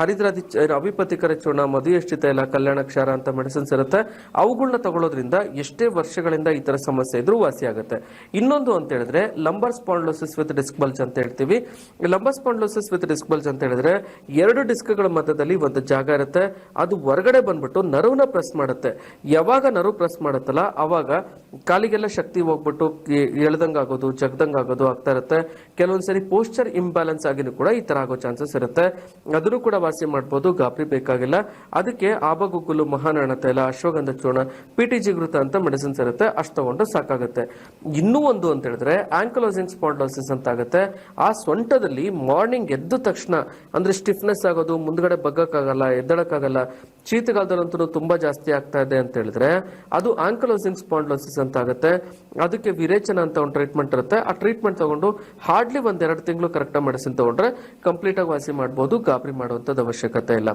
ಹರಿದ್ರಾದಿ ಅವಿಪತಿಕರ ಚೂರ್ಣ ಮಧುಯಷ್ಟಿತ ಇಲ್ಲ ಕಲ್ಯಾಣ ಕ್ಷಾರ ಅಂತ ಮೆಡಿಸಿನ್ಸ್ ಇರುತ್ತೆ. ಅವುಗಳನ್ನ ತಗೊಳ್ಳೋದ್ರಿಂದ ಎಷ್ಟೇ ವರ್ಷಗಳಿಂದ ಈ ತರ ಸಮಸ್ಯೆ ಇದ್ರೂ ವಾಸಿ ಆಗುತ್ತೆ. ಇನ್ನೊಂದು ಅಂತ ಹೇಳಿದ್ರೆ lumbar spondylosis with disc bulge ಅಂತ ಹೇಳ್ತೀವಿ. Lumbar spondylosis with disc bulge ಅಂತ ಹೇಳಿದ್ರೆ ಎರಡು ಡಿಸ್ಕ್ಗಳ ಮಧ್ಯದಲ್ಲಿ ಒಂದು ಜಾಗ ಇರುತ್ತೆ, ಅದು ಹೊರಗಡೆ ಬಂದ್ಬಿಟ್ಟು ನರವನ್ನ ಪ್ರೆಸ್ ಮಾಡುತ್ತೆ. ಯಾವಾಗ ನರವು ಪ್ರೆಸ್ ಮಾಡುತ್ತಲ್ಲ, ಅವಾಗ ಕಾಲಿಗೆಲ್ಲ ಶಕ್ತಿ ಹೋಗ್ಬಿಟ್ಟು ಎಳ್ದಂಗಾಗೋದು ಆಗೋದು ಆಗ್ತಾ ಇರುತ್ತೆ. ಕೆಲವೊಂದ್ಸರಿ ಪೋಸ್ಚರ್ ಇಂಬ್ಯಾಲೆನ್ಸ್ ಆಗಿನೂ ಕೂಡ ಈ ತರ ಆಗೋ ಚಾನ್ಸಸ್ ಇರುತ್ತೆ. ಅದನ್ನು ಕೂಡ ವಾಸಿ ಮಾಡ್ಬೋದು, ಗಾಬರಿ ಬೇಕಾಗಿಲ್ಲ. ಅದಕ್ಕೆ ಆಬಗುಗ್ಗುಲು ಮಹಾನಾಣ ತೈಲ ಅಶ್ವಗಂಧ ಚೂರ್ಣ ಪಿ ಟಿ ಜಿಗೃತ ಅಂತ ಮೆಡಿಸಿನ್ಸ್ ಇರುತ್ತೆ. ಅಷ್ಟು ತಗೊಂಡು ಸಾಕಾಗುತ್ತೆ. ಇನ್ನೂ ಒಂದು ಅಂತ ಹೇಳಿದ್ರೆ ಆಂಕಲೋಸಿಂಗ್ ಸ್ಪಾಂಡೋಸಿಸ್ ಅಂತ ಆಗುತ್ತೆ ಆ ಸೊಂಟದಲ್ಲಿ ಮಾರ್ನಿಂಗ್ ಎದ್ದ ತಕ್ಷಣ ಅಂದ್ರೆ ಸ್ಟಿಫ್ನೆಸ್ ಆಗೋದು, ಮುಂದ್ಗಡೆ ಬಗ್ಗಕ್ಕಾಗಲ್ಲ, ಎದ್ದಳಕ್ಕಾಗಲ್ಲ, ಶೀತಗಾಲದಲ್ಲಂತೂ ತುಂಬಾ ಜಾಸ್ತಿ ಆಗ್ತಾ ಇದೆ ಅಂತ ಹೇಳಿದ್ರೆ, ಅದು ಆಂಕಲೋಸಿಂಗ್ ಸ್ಪಾಂಡ್ಲೋಸಿಸ್ ಅಂತ ಆಗುತ್ತೆ. ಅದಕ್ಕೆ ವಿರೇಚನ ಅಂತ ಒಂದು ಟ್ರೀಟ್ಮೆಂಟ್ ಇರುತ್ತೆ. ಆ ಟ್ರೀಟ್ಮೆಂಟ್ ತಗೊಂಡು ಹಾರ್ಡ್ಲಿ ಒಂದ್ ಎರಡು ತಿಂಗಳು ಕರೆಕ್ಟ್ ಮೆಡಿಸಿನ್ ತಗೊಂಡ್ರೆ ಕಂಪ್ಲೀಟ್ ಆಗಿ ವಾಸಿ ಮಾಡಬಹುದು ಗಾಬರಿ ಮಾಡುವಂತದ್ದು ಅವಶ್ಯಕತೆ ಇಲ್ಲ.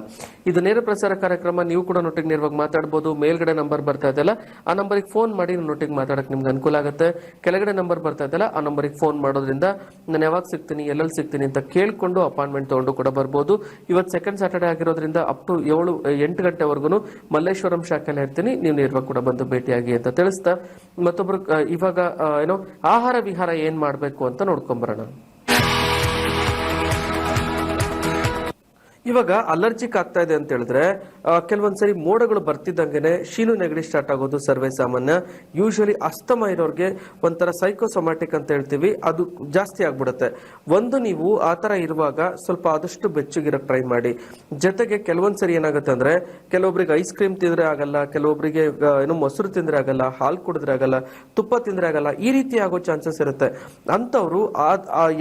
ಇದು ನೇರ ಪ್ರಸಾರ ಕಾರ್ಯಕ್ರಮ, ನೀವು ಕೂಡ ನೊಟ್ಟಿಗೆ ನೇರವಾಗಿ ಮಾತಾಡಬಹುದು ಮೇಲ್ಗಡೆ ನಂಬರ್ ಬರ್ತಾ ಇದೆಯಲ್ಲ, ಆ ನಂಬರಿಗೆ ಫೋನ್ ಮಾಡಿ ನೊಟ್ಟಿಗೆ ಮಾತಾಡಕ್ಕೆ ನಿಮ್ಗೆ ಅನುಕೂಲ ಆಗುತ್ತೆ. ಕೆಳಗಡೆ ನಂಬರ್ ಬರ್ತಾ ಇದೆಯಲ್ಲ, ಆ ನಂಬರಿಗೆ ಫೋನ್ ಮಾಡೋದ್ರಿಂದ, ನಾನು ಯಾವಾಗ ಸಿಗ್ತೀನಿ, ಎಲ್ಲೆಲ್ಲಿ ಸಿಗ್ತೀನಿ ಅಂತ ಕೇಳ್ಕೊಂಡು ಅಪಾಯಿಂಟ್ಮೆಂಟ್ ತಗೊಂಡು ಕೂಡ ಬರ್ಬೋದು. ಇವತ್ತು ಸೆಕೆಂಡ್ ಸ್ಯಾಟರ್ಡೆ ಆಗಿರೋದ್ರಿಂದ ಅಪ್ ಟು ಏಳು, ಎಂಟು ಗಂಟೆವರೆಗೂ ಮಲ್ಲೇಶ್ವರಂ ಶಾಖೆಯಲ್ಲಿ ಇರ್ತೀನಿ. ನೀವು ನೇರವಾಗಿ ಕೂಡ ಬಂದು ಭೇಟಿಯಾಗಿ ಅಂತ ತಿಳಿಸ್ತಾ, ಮತ್ತೊಬ್ರು ಇವಾಗ ಏನೋ ಆಹಾರ ವಿಹಾರ ಏನ್ ಮಾಡಬೇಕು ಅಂತ ನೋಡ್ಕೊಂಬರೋಣ ಇವಾಗ ಅಲರ್ಜಿಕ್ ಆಗ್ತಾ ಇದೆ ಅಂತ ಹೇಳಿದ್ರೆ ಕೆಲವೊಂದ್ಸರಿ ಮೋಡಗಳು ಬರ್ತಿದ್ದಂಗೆ ಶೀನು ನೆಗಡಿ ಸ್ಟಾರ್ಟ್ ಆಗೋದು ಸರ್ವೇ ಸಾಮಾನ್ಯ. ಯೂಶಲಿ ಅಸ್ತಮ ಇರೋರಿಗೆ ಒಂಥರ ಸೈಕೋಸೊಮ್ಯಾಟಿಕ್ ಅಂತ ಹೇಳ್ತೀವಿ, ಅದು ಜಾಸ್ತಿ ಆಗ್ಬಿಡುತ್ತೆ. ಒಂದು ನೀವು ಆ ತರ ಇರುವಾಗ ಸ್ವಲ್ಪ ಆದಷ್ಟು ಬೆಚ್ಚಗಿರೋಕ್ಕೆ ಟ್ರೈ ಮಾಡಿ. ಜೊತೆಗೆ ಕೆಲವೊಂದ್ಸರಿ ಏನಾಗುತ್ತೆ ಅಂದ್ರೆ, ಕೆಲವೊಬ್ರಿಗೆ ಐಸ್ ಕ್ರೀಮ್ ತಿಂದ್ರೆ ಆಗಲ್ಲ ಕೆಲವೊಬ್ಬರಿಗೆ ಏನು ಮೊಸರು ತಿಂದ್ರೆ ಆಗಲ್ಲ, ಹಾಲು ಕುಡಿದ್ರೆ ಆಗಲ್ಲ, ತುಪ್ಪ ತಿಂದ್ರೆ ಆಗಲ್ಲ, ಈ ರೀತಿ ಆಗೋ ಚಾನ್ಸಸ್ ಇರುತ್ತೆ. ಅಂತವ್ರು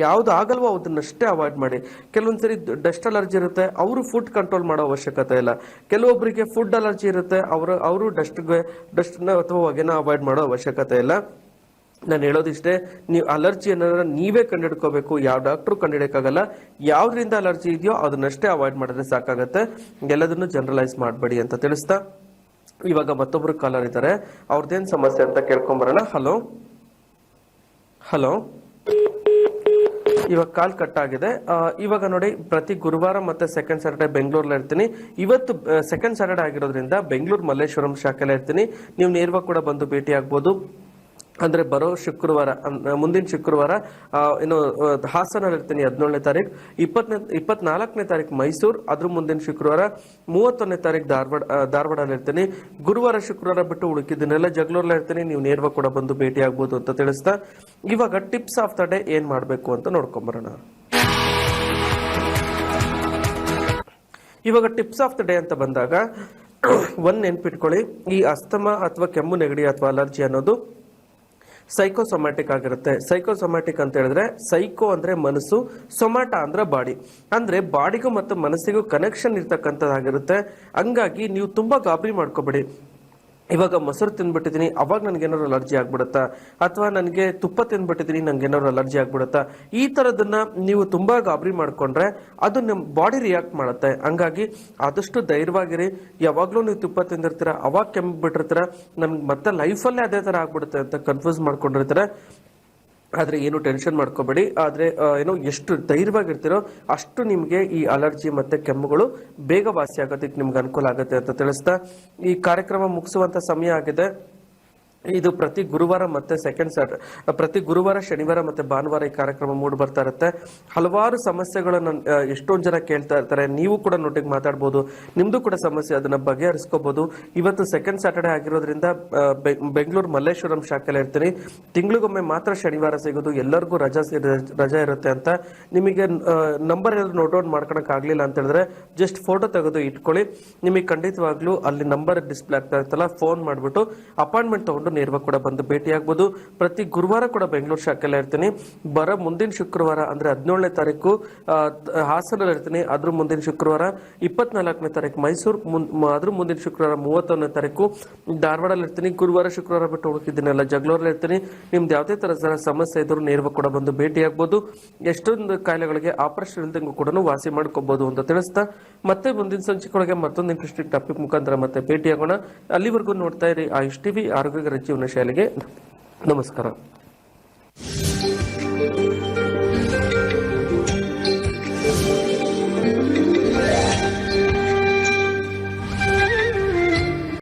ಯಾವ್ದು ಆಗಲ್ವೋ ಅದನ್ನಷ್ಟೇ ಅವಾಯ್ಡ್ ಮಾಡಿ. ಕೆಲವೊಂದ್ಸರಿ ಡಸ್ಟ್ ಅಲರ್ಜಿ ಇರುತ್ತೆ, ಅವರು ಫುಡ್ ಕಂಟ್ರೋಲ್ ಮಾಡೋ ಅವಶ್ಯಕತೆ ಇಲ್ಲ. ಕೆಲವೊಬ್ಬರಿಗೆ ಫುಡ್ ಅಲರ್ಜಿ ಇರುತ್ತೆ, ಅವರು ಅವರು ಡಸ್ಟ್ಗೆ ಡಸ್ಟ್ನ ಅಥವಾ ಹೊಗೆನ ಅವಾಯ್ಡ್ ಮಾಡೋ ಅವಶ್ಯಕತೆ ಇಲ್ಲ. ನಾನು ಹೇಳೋದಿಷ್ಟೇ, ನೀವು ಅಲರ್ಜಿ ಅನ್ನೋದನ್ನ ನೀವೇ ಕಂಡಿಡ್ಕೋಬೇಕು ಯಾವ ಡಾಕ್ಟ್ರು ಕಂಡಿಡಿಯಕ್ಕಾಗಲ್ಲ ಯಾವ್ದ್ರಿಂದ ಅಲರ್ಜಿ ಇದೆಯೋ ಅದನ್ನಷ್ಟೇ ಅವಾಯ್ಡ್ ಮಾಡಿದ್ರೆ ಸಾಕಾಗತ್ತೆ. ಎಲ್ಲದನ್ನು ಜನರಲೈಸ್ ಮಾಡಬೇಡಿ ಅಂತ ತಿಳಿಸ್ತಾ. ಇವಾಗ ಮತ್ತೊಬ್ಬರು ಕಾಲರ್ ಇದ್ದಾರೆ. ಅವ್ರದ್ದೇನ್ ಸಮಸ್ಯೆ ಅಂತ ಕೇಳ್ಕೊಂಬರೋಣ ಹಲೋ ಹಲೋ ಇವಾಗ ಕಾಲ್ ಕಟ್ ಆಗಿದೆ. ಇವಾಗ ನೋಡಿ, ಪ್ರತಿ ಗುರುವಾರ ಮತ್ತೆ ಸೆಕೆಂಡ್ ಸ್ಯಾಟರ್ಡೆ ಬೆಂಗಳೂರಲ್ಲಿ ಇರ್ತೀನಿ. ಇವತ್ತು ಸೆಕೆಂಡ್ ಸ್ಯಾಟರ್ಡೆ ಆಗಿರೋದ್ರಿಂದ ಬೆಂಗಳೂರು ಮಲ್ಲೇಶ್ವರಂ ಶಾಖೆಲ್ಲ ಇರ್ತೀನಿ. ನೀವು ನೇರವಾಗಿ ಕೂಡ ಬಂದು ಭೇಟಿ ಆಗ್ಬೋದು ಅಂದ್ರೆ ಬರೋ ಶುಕ್ರವಾರ ಮುಂದಿನ ಶುಕ್ರವಾರ ಏನು ಹಾಸನಲ್ಲಿ ಇರ್ತೀನಿ ಹದಿನೇಳನೇ ತಾರೀಕು ಇಪ್ಪತ್ತನೇ ಇಪ್ಪತ್ನಾಲ್ಕನೇ ತಾರೀಕು ಮೈಸೂರು, ಅದ್ರ ಮುಂದಿನ ಶುಕ್ರವಾರ ಮೂವತ್ತೊಂದನೇ ತಾರೀಕು ಧಾರವಾಡ ಧಾರವಾಡಲ್ಲಿ ಇರ್ತೀನಿ ಗುರುವಾರ ಶುಕ್ರವಾರ ಬಿಟ್ಟು ಉಳುಕಿದ್ದನ್ನೆಲ್ಲ ಜಗಳೂರಲ್ಲಿ ಇರ್ತೀನಿ, ನೀವು ನೇರವಾಗಿ ಕೂಡ ಬಂದು ಭೇಟಿ ಆಗ್ಬೋದು ಅಂತ ತಿಳಿಸ್ತಾ. ಇವಾಗ ಟಿಪ್ಸ್ ಆಫ್ ದ ಡೇ ಏನು ಮಾಡಬೇಕು ಅಂತ ನೋಡ್ಕೊಂಬರೋಣ. ಇವಾಗ ಟಿಪ್ಸ್ ಆಫ್ ದ ಡೇ ಅಂತ ಬಂದಾಗ ಒಂದ್ ನೆನ್ಪಿಟ್ಕೊಳ್ಳಿ. ಈ ಅಸ್ತಮ ಅಥವಾ ಕೆಮ್ಮು ನೆಗಡಿ ಅಥವಾ ಅಲರ್ಜಿ ಅನ್ನೋದು ಸೈಕೋಸೊಮ್ಯಾಟಿಕ್ ಆಗಿರುತ್ತೆ. ಸೈಕೋಸೊಮ್ಯಾಟಿಕ್ ಅಂತ ಹೇಳಿದ್ರೆ ಸೈಕೋ ಅಂದ್ರೆ ಮನಸ್ಸು ಸೊಮ್ಯಾಟ ಅಂದ್ರೆ ಬಾಡಿ ಅಂದ್ರೆ ಬಾಡಿಗೂ ಮತ್ತು ಮನಸ್ಸಿಗೂ ಕನೆಕ್ಷನ್ ಇರ್ತಕ್ಕಂಥದ್ದಾಗಿರುತ್ತೆ. ಹಂಗಾಗಿ ನೀವು ತುಂಬಾ ಗಾಬರಿ ಮಾಡ್ಕೋಬೇಡಿ. ಇವಾಗ ಮೊಸರು ತಿಂದ್ಬಿಟ್ಟಿದ್ದೀನಿ ಅವಾಗ ನನಗೆ ಏನಾದ್ರು ಅಲರ್ಜಿ ಆಗ್ಬಿಡುತ್ತಾ? ಅಥವಾ ನನಗೆ ತುಪ್ಪ ತಿಂದ್ಬಿಟ್ಟಿದ್ದೀನಿ ನಂಗೆ ಏನಾದ್ರು ಅಲರ್ಜಿ ಆಗ್ಬಿಡುತ್ತಾ? ಈ ಥರದನ್ನ ನೀವು ತುಂಬಾ ಗಾಬರಿ ಮಾಡ್ಕೊಂಡ್ರೆ ಅದು ನಿಮ್ಮ ಬಾಡಿ ರಿಯಾಕ್ಟ್ ಮಾಡುತ್ತೆ. ಹಂಗಾಗಿ ಆದಷ್ಟು ಧೈರ್ಯವಾಗಿರಿ. ಯಾವಾಗಲೂ ನೀವು ತುಪ್ಪ ತಿಂದಿರ್ತೀರ, ಅವಾಗ ಕೆಮ್ಮು ಬಿಟ್ಟಿರ್ತೀರ ನಮ್ಗೆ ಮತ್ತೆ ಲೈಫಲ್ಲೇ ಅದೇ ಥರ ಆಗ್ಬಿಡುತ್ತೆ ಅಂತ ಕನ್ಫ್ಯೂಸ್ ಮಾಡ್ಕೊಂಡಿರ್ತಾರೆ. ಆದ್ರೆ ಏನು ಟೆನ್ಷನ್ ಮಾಡ್ಕೋಬೇಡಿ. ಆದರೆ ಏನು ಎಷ್ಟು ಧೈರ್ಯವಾಗಿರ್ತೀರೋ ಅಷ್ಟು ನಿಮಗೆ ಈ ಅಲರ್ಜಿ ಮತ್ತು ಕೆಮ್ಮುಗಳು ಬೇಗ ವಾಸಿ ಆಗೋದಕ್ಕೆ ನಿಮ್ಗೆ ಅನುಕೂಲ ಆಗುತ್ತೆ ಅಂತ ತಿಳಿಸ್ತಾ ಈ ಕಾರ್ಯಕ್ರಮ ಮುಗಿಸುವಂಥ ಸಮಯ ಆಗಿದೆ. ಇದು ಪ್ರತಿ ಗುರುವಾರ ಮತ್ತೆ ಸೆಕೆಂಡ್ ಸ್ಯಾಟರ್ ಪ್ರತಿ ಗುರುವಾರ, ಶನಿವಾರ ಮತ್ತೆ ಭಾನುವಾರ ಈ ಕಾರ್ಯಕ್ರಮ ಮೂಡಿ ಬರ್ತಾ ಇರುತ್ತೆ. ಹಲವಾರು ಸಮಸ್ಯೆಗಳನ್ನ ಎಷ್ಟೊಂದು ಜನ ಕೇಳ್ತಾ ಇರ್ತಾರೆ. ನೀವು ಕೂಡ ನೋಟಿಗೆ ಮಾತಾಡ್ಬೋದು. ನಿಮ್ದು ಕೂಡ ಸಮಸ್ಯೆ ಅದನ್ನ ಬಗೆಹರಿಸ್ಕೋಬಹುದು ಇವತ್ತು ಸೆಕೆಂಡ್ ಸ್ಯಾಟರ್ಡೆ ಆಗಿರೋದ್ರಿಂದ ಬೆಂಗಳೂರು ಮಲ್ಲೇಶ್ವರಂ ಶಾಖೆಯಲ್ಲಿ ಇರ್ತೀನಿ. ತಿಂಗಳಿಗೊಮ್ಮೆ ಮಾತ್ರ ಶನಿವಾರ ಸಿಗೋದು. ಎಲ್ಲರಿಗೂ ರಜಾ ರಜಾ ಇರುತ್ತೆ ಅಂತ. ನಿಮಗೆ ನಂಬರ್ ಏನಾದ್ರು ನೋಟ್ ಔಟ್ ಮಾಡ್ಕೊಳಕ್ ಆಗ್ಲಿಲ್ಲ ಅಂತ ಹೇಳಿದ್ರೆ ಜಸ್ಟ್ ಫೋಟೋ ತೆಗೆದು ಇಟ್ಕೊಳ್ಳಿ. ನಿಮಗೆ ಖಂಡಿತವಾಗ್ಲೂ ಅಲ್ಲಿ ನಂಬರ್ ಡಿಸ್ಪ್ಲೇ ಆಗ್ತಾ ಇರ್ತಲ್ಲ ಫೋನ್ ಮಾಡ್ಬಿಟ್ಟು ಅಪಾಯಿಂಟ್ಮೆಂಟ್ ತಗೊಂಡು ನೇರವಾಗಿ ಕೂಡ ಬಂದು ಭೇಟಿ ಆಗ್ಬೋದು ಪ್ರತಿ ಗುರುವಾರ ಕೂಡ ಬೆಂಗಳೂರು ಶಾಖೆಲ್ಲ ಇರ್ತೀನಿ. ಬರ ಮುಂದಿನ ಶುಕ್ರವಾರ ಅಂದ್ರೆ ಹದಿನೇಳನೇ ತಾರೀಕು ಹಾಸನಲ್ಲಿ ಇರ್ತೀನಿ. ಅದ್ರ ಮುಂದಿನ ಶುಕ್ರವಾರ ಇಪ್ಪತ್ನಾಲ್ಕನೇ ತಾರೀಕು ಮೈಸೂರು ಅದ್ರ ಮುಂದಿನ ಶುಕ್ರವಾರ ಮೂವತ್ತೊಂದನೇ ತಾರೀಕು ಧಾರವಾಡಲ್ಲಿ ಇರ್ತೀನಿ. ಗುರುವಾರ ಶುಕ್ರವಾರ ಬಿಟ್ಟು ಹುಡುಕಿದ್ದೀನಲ್ಲ ಜಗಳೂರಲ್ಲಿ ಇರ್ತೀನಿ. ನಿಮ್ದು ಯಾವುದೇ ತರಹದ ಸಮಸ್ಯೆ ಇದ್ರು ನೇರವಾಗಿ ಕೂಡ ಬಂದು ಭೇಟಿ ಆಗ್ಬೋದು ಎಷ್ಟೊಂದು ಕಾಯಿಲೆಗಳಿಗೆ ಆಪರೇಷನ್ ಇಲ್ದಂಗೂ ಕೂಡ ವಾಸಿ ಮಾಡ್ಕೋಬಹುದು ಅಂತ ತಿಳಿಸ್ತಾ, ಮತ್ತೆ ಮುಂದಿನ ಸಂಚಿಕೆಯೊಳಗೆ ಮತ್ತೊಂದು ಇಂಟ್ರೆಸ್ಟಿಂಗ್ ಟಾಪಿಕ್ ಮುಖಾಂತರ ಮತ್ತೆ ಭೇಟಿಯಾಗೋಣ. ಅಲ್ಲಿವರೆಗೂ ನೋಡ್ತಾ ಇರಿ ಆಯುಷ್ ಟಿವಿ, ಆರೋಗ್ಯ ಜೀವನ ಶೈಲಿಗೆ ನಮಸ್ಕಾರ.